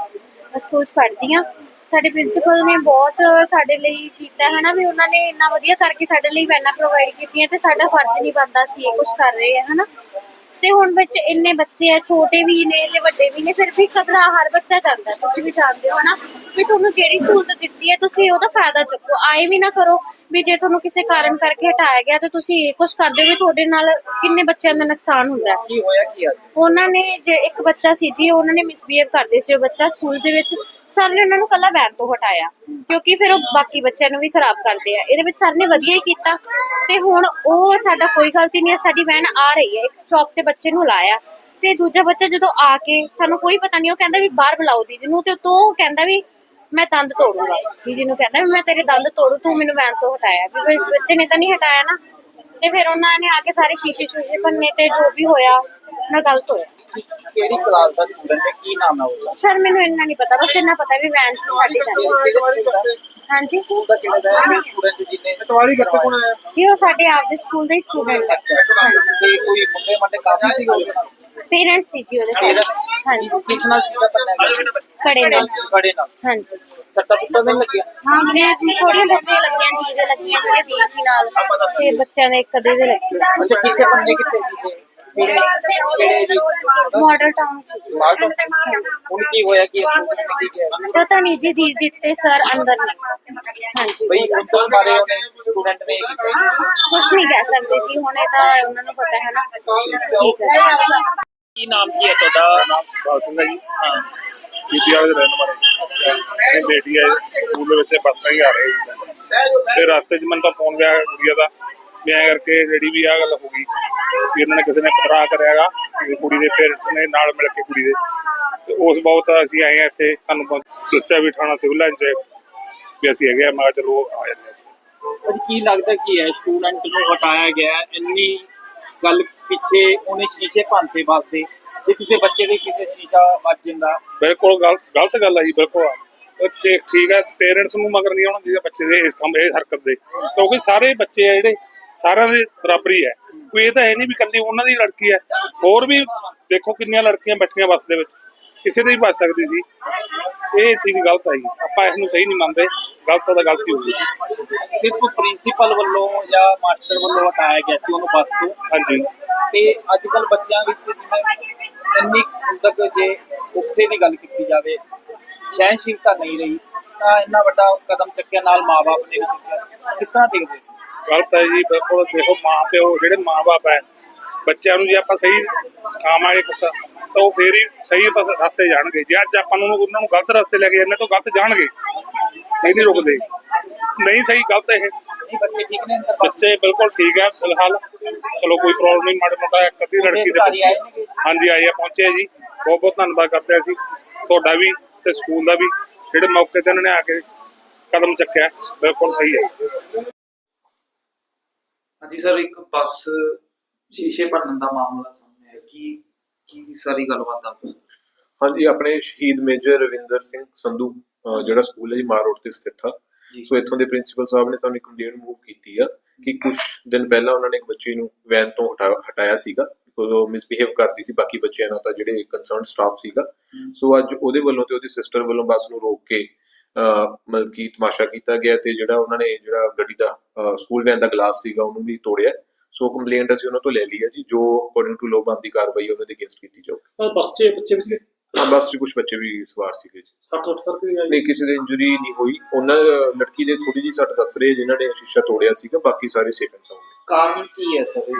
ਸਕੂਲ 'ਚ ਪੜ੍ਹਦੀ ਹਾਂ। ਸਾਡੇ ਪ੍ਰਿੰਸੀਪਲ ਨੇ ਬਹੁਤ ਸਾਡੇ ਲਈ ਕੀਤਾ ਹੈ ਨਾ ਵੀ ਉਹਨਾਂ ਨੇ ਇੰਨਾ ਵਧੀਆ ਕਰਕੇ ਸਾਡੇ ਲਈ ਵੈਨਾਂ ਪ੍ਰੋਵਾਈਡ ਕੀਤੀਆਂ ਤੇ ਸਾਡਾ ਫਰਜ਼ ਨਹੀਂ ਬਣਦਾ ਸੀ ਇਹ ਕੁਝ ਕਰ ਰਹੇ ਆ ਹਨਾ? ਤੇ ਹੁਣ ਵਿੱਚ ਇੰਨੇ ਬੱਚੇ ਆ ਛੋਟੇ ਵੀ ਨੇ ਤੇ ਵੱਡੇ ਵੀ ਨੇ ਫਿਰ ਵੀ ਘਬਰਾ ਹਰ ਬੱਚਾ ਜਾਂਦਾ ਤੁਸੀਂ ਵੀ ਜਾਣਦੇ ਹੋ ਨਾ ਵੀ ਤੁਹਾਨੂੰ ਜਿਹੜੀ ਸਹੂਲਤ ਦਿੱਤੀ ਹੈ ਤੁਸੀਂ ਉਹਦਾ ਫਾਇਦਾ ਚੁੱਕੋ। ਆਏ ਵੀ ਨਾ ਕਰੋ ਵੀ ਜੇ ਤੁਹਾਨੂੰ ਕਿਸੇ ਕਾਰਨ ਕਰਕੇ ਹਟਾਇਆ ਗਿਆ ਤੇ ਤੁਸੀਂ ਇਹ ਕੁਝ ਕਰਦੇ ਹੋ ਵੀ ਤੁਹਾਡੇ ਨਾਲ ਕਿੰਨੇ ਬੱਚਿਆਂ ਦਾ ਨੁਕਸਾਨ ਹੁੰਦਾ ਹੈ। ਕੀ ਹੋਇਆ ਕੀ ਅੱਜ ਉਹਨਾਂ ਨੇ ਜੇ ਇੱਕ ਬੱਚਾ ਸੀ ਜੀ ਉਹਨਾਂ ਨੇ ਮਿਸਬੀਹੇਵ ਕਰਦੇ ਸੀ ਉਹ ਬੱਚਾ ਸਕੂਲ ਦੇ ਵਿੱਚ ਸਰ ਨੇ ਉਹਨਾਂ ਨੂੰ ਕੱਲਾ ਵੈਨ ਤੋਂ ਹਟਾਇਆ, ਕਿਉਂਕਿ ਫਿਰ ਉਹ ਬਾਕੀ ਬੱਚਿਆਂ ਨੂੰ ਵੀ ਖਰਾਬ ਕਰਦੇ ਆ। ਇਹਦੇ ਵਿੱਚ ਸਰ ਨੇ ਵਧੀਆ ਹੀ ਕੀਤਾ ਤੇ ਹੁਣ ਉਹ ਸਾਡਾ ਕੋਈ ਗਲਤੀ ਨਹੀਂ ਹੈ, ਸਾਡੀ ਵੈਨ ਆ ਰਹੀ ਹੈ, ਇੱਕ ਸਟਾਪ ਤੇ ਬੱਚੇ ਨੂੰ ਲਾਇਆ। ਤੇ ਦੂਜਾ ਬੱਚਾ ਜਦੋਂ ਆ ਕੇ ਸਾਨੂੰ ਕੋਈ ਪਤਾ ਨਹੀਂ, ਉਹ ਕਹਿੰਦਾ ਵੀ ਬਾਹਰ ਬੁਲਾਓ ਦੀਦੀ ਨੂੰ, ਤੇ ਤੋਂ ਕਹਿੰਦਾ ਵੀ ਮੈਂ ਦੰਦ ਤੋੜੂਗਾ। ਦੀਦੀ ਨੂੰ ਕਹਿੰਦਾ ਮੈਂ ਤੇਰੇ ਦੰਦ ਤੋੜੂ, ਤੂੰ ਮੈਨੂੰ ਵੈਨ ਤੋਂ ਹਟਾਇਆ। ਵੀ ਬੱਚੇ ਨੇ ਤਾਂ ਨਹੀਂ ਹਟਾਇਆ ਨਾ। ਤੇ ਫਿਰ ਉਹਨਾਂ ਨੇ ਆ ਕੇ ਸਾਰੇ ਸ਼ੀਸ਼ੇ ਸ਼ੂਸ਼ੇ ਭੰਨੇ ਤੇ ਜੋ ਵੀ ਹੋਇਆ ਨਾ ਗਲਤ ਹੋਇਆ। ਕਿਹੜੀ ਕਲਾਸ ਦਾ ਸਟੂਡੈਂਟ ਹੈ? ਕੀ ਨਾਮ ਹੈ ਉਹਦਾ? ਸਰ ਮੈਨੂੰ ਇੰਨਾ ਨਹੀਂ ਪਤਾ। ਬਸ ਇੰਨਾ ਪਤਾ ਵੀ ਵੈਨ 'ਚ ਸਾਡੀ ਜਾਂਦੀ ਦਾ? ਹਾਂਜੀ? ਸਕੂਲ ਦਾ ਕਿਹੜਾ ਦਾ ਸਟੂਡੈਂਟ ਜਿਹਨੇ ਤਵਾਰੀ ਕਿੱਥੇ ਕੋਣ ਆਇਆ? ਜੀ ਉਹ ਸਾਡੇ ਆਪਦੇ ਸਕੂਲ ਦਾ ਹੀ ਸਟੂਡੈਂਟ ਹੈ। ਤੇ ਕੋਈ ਮੁੰਡੇ ਮੰਡੇ ਕਾਫੀ ਸੀ ਉਹਦੇ ਨਾਲ? ਪੇਰੈਂਟਸ ਸੀ ਜੀ ਉਹਦੇ ਸਾਰੇ ਹਾਂਜੀ। ਕਿਸ ਨਾਲ ਸੀਗਾ ਪੰਨੇ ਕੜੇ ਨਾਲ। ਖੜੇ ਨਾਲ। ਹਾਂਜੀ। ਸੱਟਾ ਸੁੱਟਾ ਨਹੀਂ ਲੱਗਿਆ? ਹਾਂ ਜੀ ਥੋੜੀਆਂ ਬਹੁਤੀਆਂ ਲੱਗੀਆਂ ਨੀ ਦੇ ਲੱਗੀਆਂ ਜਿਹੜੀਆਂ ਡੀ ਸੀ ਨਾਲ। ਤੇ ਬੱਚਿਆਂ ਦੇ ਇੱਕ ਅੱਧੇ ਦੇ ਲੱਗੇ। ਅੱਛਾ ਕਿੱਥੇ ਪੰਨੇ ਕਿੱਥੇ ਜੀ ਮਾਡਲ ਟਾਊਨ ਚ। ਹੁਣ ਕੀ ਹੋਇਆ ਕਿ ਪਤਾ ਨਹੀਂ ਜੀ ਦੀ ਦਿੱਤੇ ਸਰ ਅੰਦਰ ਨੇ ਹਾਂਜੀ। ਬਈ ਉਦੋਂ ਬਾਰੇ ਉਹਨੇ ਸਟੂਡੈਂਟ ਨੇ ਕੁਝ ਨਹੀਂ ਕਹਿ ਸਕਦੇ ਜੀ ਹੁਣ ਇਹ ਤਾਂ ਉਹਨਾਂ ਨੂੰ ਪਤਾ ਹੈ ਨਾ। ਕੀ ਕਰੇ ਕੀ ਨਾਮ ਕੀ ਹੈ ਤੁਹਾਡਾ? ਹੈ ਜੀ। ਹਾਂ ਪੀਪੀਆਰ ਦੇ ਰਹਿਣ ਵਾਲੇ। ਇਹ ਬੇਟੀ ਹੈ ਸਕੂਲ ਦੇ ਵਿੱਚ ਬੱਸ ਨਹੀਂ ਆ ਰਹੀ ਸੀ ਤੇ ਰਸਤੇ 'ਚ ਮੈਨੂੰ ਤਾਂ ਫੋਨ ਗਿਆ ਕੁੜੀਆ ਦਾ। ਵੀ ਐਂ ਕਰਕੇ ਜਿਹੜੀ ਵੀ ਆ ਗੱਲ ਹੋ ਗਈ ਵੀ ਇਹਨਾਂ ਨੇ ਕਿਸੇ ਨੇ ਪਤਰਾ ਕਰਿਆਗਾ ਕੁੜੀ ਦੇ ਪੇਰੈਂਟਸ ਨੇ ਨਾਲ ਮਿਲ ਕੇ ਕੁੜੀ ਦੇ। ਤੇ ਉਸ ਬਾਬਤ ਅਸੀਂ ਆਏ ਆ ਇੱਥੇ ਸਾਨੂੰ ਦੱਸਿਆ ਵੀ ਥਾਣਾ ਸਿਵਲ ਲਾਈਨ 'ਚ ਵੀ ਅਸੀਂ ਹੈਗੇ ਆ ਮੈਂ ਕਿਹਾ ਚਲੋ ਆ ਜਾਂਦੇ ਹਾਂ ਅੱਜ ਕੀ ਲੱਗਦਾ ਕੀ ਹੈ? ਸਟੂਡੈਂਟ ਨੂੰ ਹਟਾਇਆ ਗਿਆ ਹੈ, ਇੰਨੀ ਗੱਲ ਪਿੱਛੇ ਉਹਨੇ ਸ਼ੀਸ਼ੇ ਭੰਨਤੇ ਵਾਸਤੇ ਜੇ ਕਿਸੇ ਬੱਚੇ ਦੇ ਕਿਸੇ ਸ਼ੀਸ਼ਾ ਵੱਜ ਜਾਂਦਾ। ਬਿਲਕੁਲ ਗਲਤ ਗਲਤ ਗੱਲ ਆ ਜੀ ਬਿਲਕੁਲ ਤੇ ਠੀਕ ਹੈ ਪੇਰੈਂਟਸ ਨੂੰ ਮਗਰ ਨਹੀਂ ਆਉਣਾ ਚਾਹੀਦਾ ਬੱਚੇ ਦੇ ਇਸ ਕੰਮ ਇਹ ਹਰਕਤ ਦੇ। ਕਿਉਂਕਿ ਸਾਰੇ ਬੱਚੇ ਆ ਜਿਹੜੇ ਸਾਰਿਆਂ ਦੇ ਬਰਾਬਰੀ ਹੈ ਕੋਈ ਇਹ ਤਾਂ ਹੈ ਨਹੀਂ ਵੀ ਕੱਲੀ ਉਹਨਾਂ ਦੀ ਲੜਕੀ ਹੈ। ਹੋਰ ਵੀ ਦੇਖੋ ਕਿੰਨੀਆਂ ਲੜਕੀਆਂ ਬੈਠੀਆਂ ਬੱਸ ਦੇ ਵਿੱਚ। ਕਿਸੇ ਦੀ ਵੀ ਬੱਸ ਸਕਦੀ ਸੀ। ਇਹ ਚੀਜ਼ ਗਲਤ ਹੈ ਆਪਾਂ ਇਸ ਨੂੰ ਸਹੀ ਨਹੀਂ ਮੰਨਦੇ। ਗਲਤ ਤਾਂ ਗਲਤੀ ਹੋ ਗਈ। ਸਿਰਫ ਪ੍ਰਿੰਸੀਪਲ ਵੱਲੋਂ ਜਾਂ ਮਾਸਟਰ ਵੱਲੋਂ ਹਟਾਇਆ ਗਿਆ ਸੀ ਉਹਨੂੰ ਬੱਸ ਤੋਂ ਹਾਂਜੀ। ਤੇ ਅੱਜ ਕੱਲ ਬੱਚਿਆਂ ਵਿੱਚ ਜਿਵੇਂ ਇੰਨੀ ਖੁੰਦਕ ਜੇ ਗੁੱਸੇ ਦੀ ਗੱਲ ਕੀਤੀ ਜਾਵੇ ਸਹਿਨਸ਼ੀਲਤਾ ਨਹੀਂ ਰਹੀ ਤਾਂ ਇੰਨਾ ਵੱਡਾ ਕਦਮ ਚੱਕਿਆ ਨਾਲ ਮਾਪੇ ਨੇ ਵੀ ਚੱਕਿਆ। ਕਿਸ ਤਰ੍ਹਾਂ ਦੇਖਦੇ ਗਲਤ ਹੈ ਜੀ ਬਿਲਕੁਲ। ਦੇਖੋ ਮਾਂ ਪਿਓ ਜਿਹੜੇ ਮਾਂ-ਬਾਪ ਹੈ ਬੱਚਿਆਂ ਨੂੰ ਜੇ ਆਪਾਂ ਸਹੀ ਸਿਖਾਵਾਂਗੇ ਕੁਛ ਤਾਂ ਉਹ ਫੇਰ ਹੀ ਸਹੀ ਰਸਤੇ ਜਾਣਗੇ। ਜੇ ਅੱਜ ਆਪਾਂ ਨੂੰ ਉਹਨਾਂ ਨੂੰ ਗਲਤ ਰਸਤੇ ਲੈ ਕੇ ਜਾਂਦੇ ਤਾਂ ਗਲਤ ਜਾਣਗੇ। ਨਹੀਂ ਰੁਕਦੇ। ਨਹੀਂ ਸਹੀ ਗਲਤ ਇਹ। ਬੱਚੇ ਠੀਕ ਨੇ ਅੰਦਰ? ਬੱਸ ਬੱਚੇ ਬਿਲਕੁਲ ਠੀਕ ਹੈ ਫਿਲਹਾਲ। ਚਲੋ ਕੋਈ ਪ੍ਰੋਬਲਮ ਨਹੀਂ ਮਾੜੇ ਮੋਟਾ ਇੱਕ ਅੱਧੀ ਲੜਕੀ ਦੇ ਹਾਂਜੀ ਆਏ ਆ ਪਹੁੰਚੇ ਆ ਜੀ। ਬਹੁਤ ਬਹੁਤ ਧੰਨਵਾਦ ਕਰਦੇ ਹਾਂ ਅਸੀਂ। ਤੁਹਾਡਾ ਵੀ ਤੇ ਸਕੂਲ ਦਾ ਵੀ ਜਿਹੜੇ ਮੌਕੇ ਤੇ ਉਹਨਾਂ ਨੇ ਆ ਕੇ ਕਦਮ ਚੱਕਿਆ ਬਿਲਕੁਲ ਸਹੀ ਹੈ ਹਾਂਜੀ ਸਰ ਇੱਕ ਬੱਸ ਸ਼ੀਸ਼ੇ ਭੰਨਣ ਦਾ ਮਾਮਲਾ ਸਾਹਮਣੇ ਆਇਆ। ਕੀ ਕੀ ਸਾਰੀ ਗੱਲਬਾਤ ਦੱਸੋ ਹਾਂਜੀ ਆਪਣੇ ਸ਼ਹੀਦ ਮੇਜਰ ਰਵਿੰਦਰ ਸਿੰਘ ਸੰਧੂ ਅਹ ਜਿਹੜਾ ਸਕੂਲ ਹੈ ਜੀ ਮਾਰ ਰੋਡ ਤੇ ਸਥਿਤ ਆ। ਜੀ। ਸੋ ਇੱਥੋਂ ਦੇ ਪ੍ਰਿੰਸੀਪਲ ਸਾਹਿਬ ਨੇ ਸਾਨੂੰ ਇੱਕ ਕੰਪਲੇਂਟ ਮੂਵ ਕੀਤੀ ਆ ਕਿ ਕੁਝ ਦਿਨ ਪਹਿਲਾਂ ਉਹਨਾਂ ਨੇ ਇੱਕ ਬੱਚੀ ਨੂੰ ਵੈਨ ਤੋਂ ਹਟਾ- ਹਟਾਇਆ ਸੀਗਾ। ਉਹ ਮਿਸਬਿਹੇਵ ਕਰਦੀ ਸੀ ਬਾਕੀ ਬੱਚਿਆਂ ਨਾਲ ਤਾਂ ਜਿਹੜੇ ਕੰਸਰਨ ਸਟਾਫ ਸੀਗਾ। ਸੋ ਅੱਜ ਉਹਦੇ ਵੱਲੋਂ ਤੇ ਉਹਦੀ ਸਿਸਟਰ ਵੱਲੋਂ ਬੱਸ ਨੂੰ ਰੋਕ ਕੇ ਮਤਲਬ ਕਿ ਤਮਾਸ਼ਾ ਕੀਤਾ ਗਿਆ ਤੇ ਜਿਹੜਾ ਉਹਨਾਂ ਨੇ ਜਿਹੜਾ ਗੱਡੀ ਦਾ ਸਕੂਲ ਵੈਨ ਦਾ ਗਲਾਸ ਸੀਗਾ ਉਹਨੂੰ ਵੀ ਤੋੜਿਆ। ਸੋ ਕੰਪਲੇਂਟ ਅਸੀਂ ਉਹਨਾਂ ਤੋਂ ਲੈ ਲਈ ਹੈ ਜੀ ਜੋ ਅਕੋਰਡਿੰਗ ਟੂ ਲੋਬਾਂ ਦੀ ਕਾਰਵਾਈ ਉਹਨਾਂ ਦੇ ਅਗੇਂਸਟ ਕੀਤੀ ਜਾਊਗੀ। ਪਰ ਬੱਸ 'ਚ ਬੱਚੇ ਵੀ ਸੀ ਹਾਂ ਬੱਸ 'ਚ ਕੁਝ ਬੱਚੇ ਵੀ ਸਵਾਰ ਸੀਗੇ ਜੀ। 60 60 ਸਰ ਕੋਈ ਨਹੀਂ ਕਿਸੇ ਦੇ ਇੰਜਰੀ ਨਹੀਂ ਹੋਈ। ਉਹਨਾਂ ਲੜਕੀ ਦੇ ਥੋੜੀ ਜਿਹੀ ਸੱਟ ਦੱਸ ਰਹੇ ਜਿਨ੍ਹਾਂ ਨੇ ਸ਼ੀਸ਼ਾ ਤੋੜਿਆ ਸੀਗਾ ਬਾਕੀ ਸਾਰੇ ਸੇਫ ਐਂਡ ਸਾਊਂਡ ਕਾਰਨ ਕੀ ਹੈ ਸਰ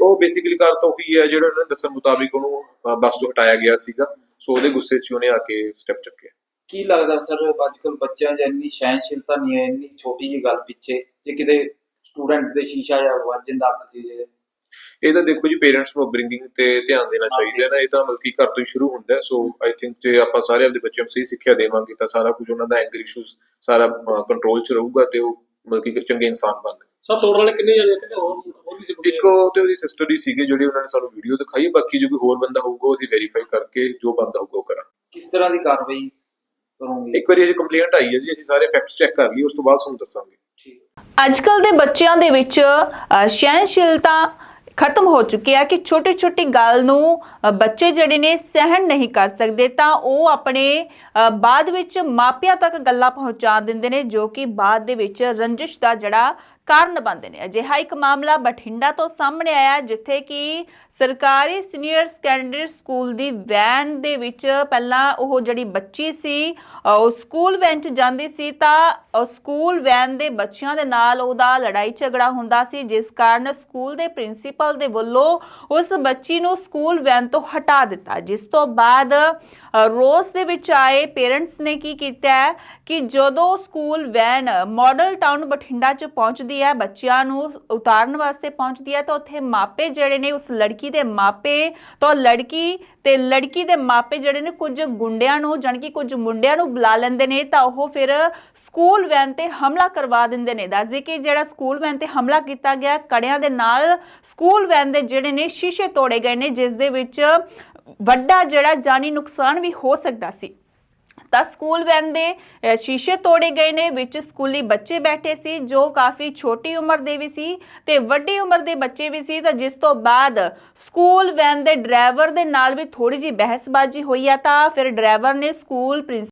ਉਹ ਬੇਸਿਕਲੀ ਕਾਰ ਤਾਂ ਉਹੀ ਹੈ ਜਿਹੜਾ ਉਹਨਾਂ ਦੱਸਣ ਮੁਤਾਬਿਕ ਉਹਨੂੰ ਬੱਸ ਤੋਂ ਹਟਾਇਆ ਗਿਆ ਸੀਗਾ। ਸੋ ਉਹਦੇ ਗੁੱਸੇ 'ਚ ਉਹਨੇ ਆ ਕੇ ਸਟੈਪ ਚੱਕਿਆ। ਕੀ ਲੱਗਦਾ ਸਰ ਅੱਜ ਕੱਲ ਬੱਚਿਆਂ 'ਚ ਇੰਨੀ ਸਹਿਨਸ਼ੀਲਤਾ ਨਹੀਂ ਹੈ ਇੰਨੀ ਛੋਟੀ ਜਿਹੀ ਗੱਲ ਪਿੱਛੇ ਜੇ ਕਿਤੇ ਸਟੂਡੈਂਟ ਦੇ ਸ਼ੀਸ਼ਾ ਜਾਂ ਵੱਜ ਜਾਂਦਾ ਅੱਖ ਜੇ ਇਹ ਤਾਂ ਦੇਖੋ ਜੀ ਪੇਰੈਂਟਸ ਨੂੰ ਬ੍ਰਿੰਗਿੰਗ ਤੇ ਧਿਆਨ ਦੇਣਾ ਚਾਹੀਦਾ ਹੈ ਨਾ ਇਹ ਤਾਂ ਮਤਲਬ ਕਿ ਘਰ ਤੋਂ ਹੀ ਸ਼ੁਰੂ ਹੁੰਦਾ ਹੈ ਸੋ ਆਈ ਥਿੰਕ ਜੇ ਆਪਾਂ ਸਾਰੇ ਆਪਣੇ ਬੱਚਿਆਂ ਨੂੰ ਸਹੀ ਸਿੱਖਿਆ ਦੇਵਾਂਗੇ ਤਾਂ ਸਾਰਾ ਕੁਝ ਉਹਨਾਂ ਦਾ ਐਂਗਰ ਇਸ਼ੂਜ਼ ਸਾਰਾ ਕੰਟਰੋਲ 'ਚ ਰਹੂਗਾ ਤੇ ਉਹ ਮਤਲਬ ਕਿ ਚੰਗੇ ਇਨਸਾਨ ਬਣਨਗੇ। ਸਭ ਤੋੜਨ ਵਾਲੇ ਕਿੰਨੇ ਜਣੇ ਕਿੰਨੇ ਹੋਰ ਹੋਰ ਵੀ ਸੀ? ਇੱਕ ਉਹ ਤੇ ਉਹਦੀ ਸਿਸਟਰ ਹੀ ਸੀਗੇ ਜਿਹੜੀ ਉਹਨਾਂ ਨੇ ਸਾਨੂੰ ਵੀਡੀਓ ਦਿਖਾਈ ਬਾਕੀ ਜੇ ਕੋਈ ਹੋਰ ਬੰਦਾ ਹੋਊਗਾ ਉਹ ਅਸੀਂ ਵੈਰੀਫਾਈ ਕਰਕੇ ਜੋ ਬੰਦਾ ਹੋਊਗਾ ਉਹ ਕਰਾਂਗੇ। ਕਿਸ ਤਰ੍ਹਾਂ ਦੀ ਕਾਰਵਾਈ ਕਰੋਗੇ। ਇੱਕ ਵਾਰੀ ਅਜੇ ਕੰਪਲੇਂਟ ਆਈ ਹੈ ਜੀ ਅਸੀਂ ਸਾਰੇ ਫੈਕਟਸ ਚੈੱਕ ਕਰ ਲਈ ਉਸ ਤੋਂ ਬਾਅਦ ਤੁਹਾਨੂੰ ਦੱਸਾਂਗੇ। ਠੀਕ ਅੱਜ ਕੱਲ ਦੇ ਬੱਚਿਆਂ ਦੇ ਵਿੱਚ ਸਹਿਨਸ਼ੀਲਤਾ ਖਤਮ ਹੋ ਚੁੱਕੀ ਹੈ ਕਿ ਛੋਟੀ ਛੋਟੀ ਗੱਲ ਨੂੰ ਬੱਚੇ ਜਿਹੜੇ ਨੇ ਸਹਿਣ ਨਹੀਂ ਕਰ ਸਕਦੇ ਤਾਂ ਉਹ ਆਪਣੇ ਬਾਅਦ ਵਿੱਚ ਮਾਪਿਆਂ ਤੱਕ ਗੱਲਾਂ ਪਹੁੰਚਾ ਦਿੰਦੇ ਨੇ ਜੋ ਕਿ ਬਾਅਦ ਦੇ ਵਿੱਚ ਰੰਜਿਸ਼ ਦਾ ਜਿਹੜਾ ਕਾਰਨ ਬਣਦੇ ਨੇ। ਅਜਿਹਾ ਇੱਕ ਮਾਮਲਾ ਬਠਿੰਡਾ ਤੋਂ ਸਾਹਮਣੇ ਆਇਆ ਜਿੱਥੇ ਕਿ ਸਰਕਾਰੀ ਸੀਨੀਅਰ ਸੈਕੰਡਰੀ ਸਕੂਲ ਦੀ ਵੈਨ ਦੇ ਵਿੱਚ ਪਹਿਲਾਂ ਉਹ ਜਿਹੜੀ ਬੱਚੀ ਸੀ ਉਹ ਸਕੂਲ ਵੈਨ 'ਚ ਜਾਂਦੀ ਸੀ ਤਾਂ ਸਕੂਲ ਵੈਨ ਦੇ ਬੱਚਿਆਂ ਦੇ ਨਾਲ ਉਹਦਾ ਲੜਾਈ ਝਗੜਾ ਹੁੰਦਾ ਸੀ, ਜਿਸ ਕਾਰਨ ਸਕੂਲ ਦੇ ਪ੍ਰਿੰਸੀਪਲ ਦੇ ਵੱਲੋਂ ਉਸ ਬੱਚੀ ਨੂੰ ਸਕੂਲ ਵੈਨ ਤੋਂ ਹਟਾ ਦਿੱਤਾ। ਜਿਸ ਤੋਂ ਬਾਅਦ ਰੋਸ ਦੇ ਵਿੱਚ ਆਏ ਪੇਰੈਂਟਸ ਨੇ ਕੀ ਕੀਤਾ ਹੈ ਕਿ ਜਦੋਂ school van Model Town Bathinda 'ਚ ਪਹੁੰਚਦੀ ਹੈ, ਬੱਚਿਆਂ ਨੂੰ ਉਤਾਰਨ ਵਾਸਤੇ ਪਹੁੰਚਦੀ ਹੈ, ਤਾਂ ਉੱਥੇ ਮਾਪੇ ਜਿਹੜੇ ਨੇ, ਉਸ ਲੜਕੀ ਦੇ ਮਾਪੇ, ਤਾਂ ਲੜਕੀ ਤੇ ਲੜਕੀ ਦੇ ਮਾਪੇ ਜਿਹੜੇ ਨੇ, ਕੁਝ ਗੁੰਡਿਆਂ ਨੂੰ, ਜਾਣੀ ਕਿ ਕੁਝ ਮੁੰਡਿਆਂ ਨੂੰ ਬੁਲਾ ਲੈਂਦੇ ਨੇ, ਤਾਂ ਉਹ ਫਿਰ ਸਕੂਲ ਵੈਨ ਤੇ ਹਮਲਾ ਕਰਵਾ ਦਿੰਦੇ ਨੇ। ਦੱਸਦੇ ਕਿ ਜਿਹੜਾ ਸਕੂਲ ਵੈਨ ਤੇ ਹਮਲਾ ਕੀਤਾ ਗਿਆ, ਕੜਿਆਂ ਦੇ ਨਾਲ ਸਕੂਲ ਵੈਨ ਦੇ ਜਿਹੜੇ ਨੇ, ਸ਼ੀਸ਼ੇ ਤੋੜੇ ਗਏ ਨੇ, ਜਿਸ ਦੇ ਵਿੱਚ ਵੱਡਾ ਜਿਹੜਾ ਜਾਨੀ ਨੁਕਸਾਨ ਵੀ ਹੋ ਸਕਦਾ ਸੀ। ਤਾਂ ਸਕੂਲ ਵੈਨ ਦੇ ਸ਼ੀਸ਼ੇ ਤੋੜੇ ਗਏ ਨੇ, ਵਿੱਚ ਸਕੂਲੀ ਬੱਚੇ ਬੈਠੇ ਸੀ, ਜੋ ਕਾਫੀ ਛੋਟੀ ਉਮਰ ਦੇ ਵੀ ਸੀ ਤੇ ਵੱਡੀ ਉਮਰ ਦੇ ਬੱਚੇ ਵੀ ਸੀ। ਤਾਂ ਜਿਸ ਤੋਂ ਬਾਅਦ ਸਕੂਲ ਵੈਨ ਦੇ ਡਰਾਈਵਰ ਦੇ ਨਾਲ ਵੀ ਥੋੜੀ ਜੀ ਬਹਿਸਬਾਜ਼ੀ ਹੋਈ ਆ, ਤਾਂ ਫਿਰ ਡਰਾਈਵਰ ਨੇ ਸਕੂਲ ਪ੍ਰਿੰਸ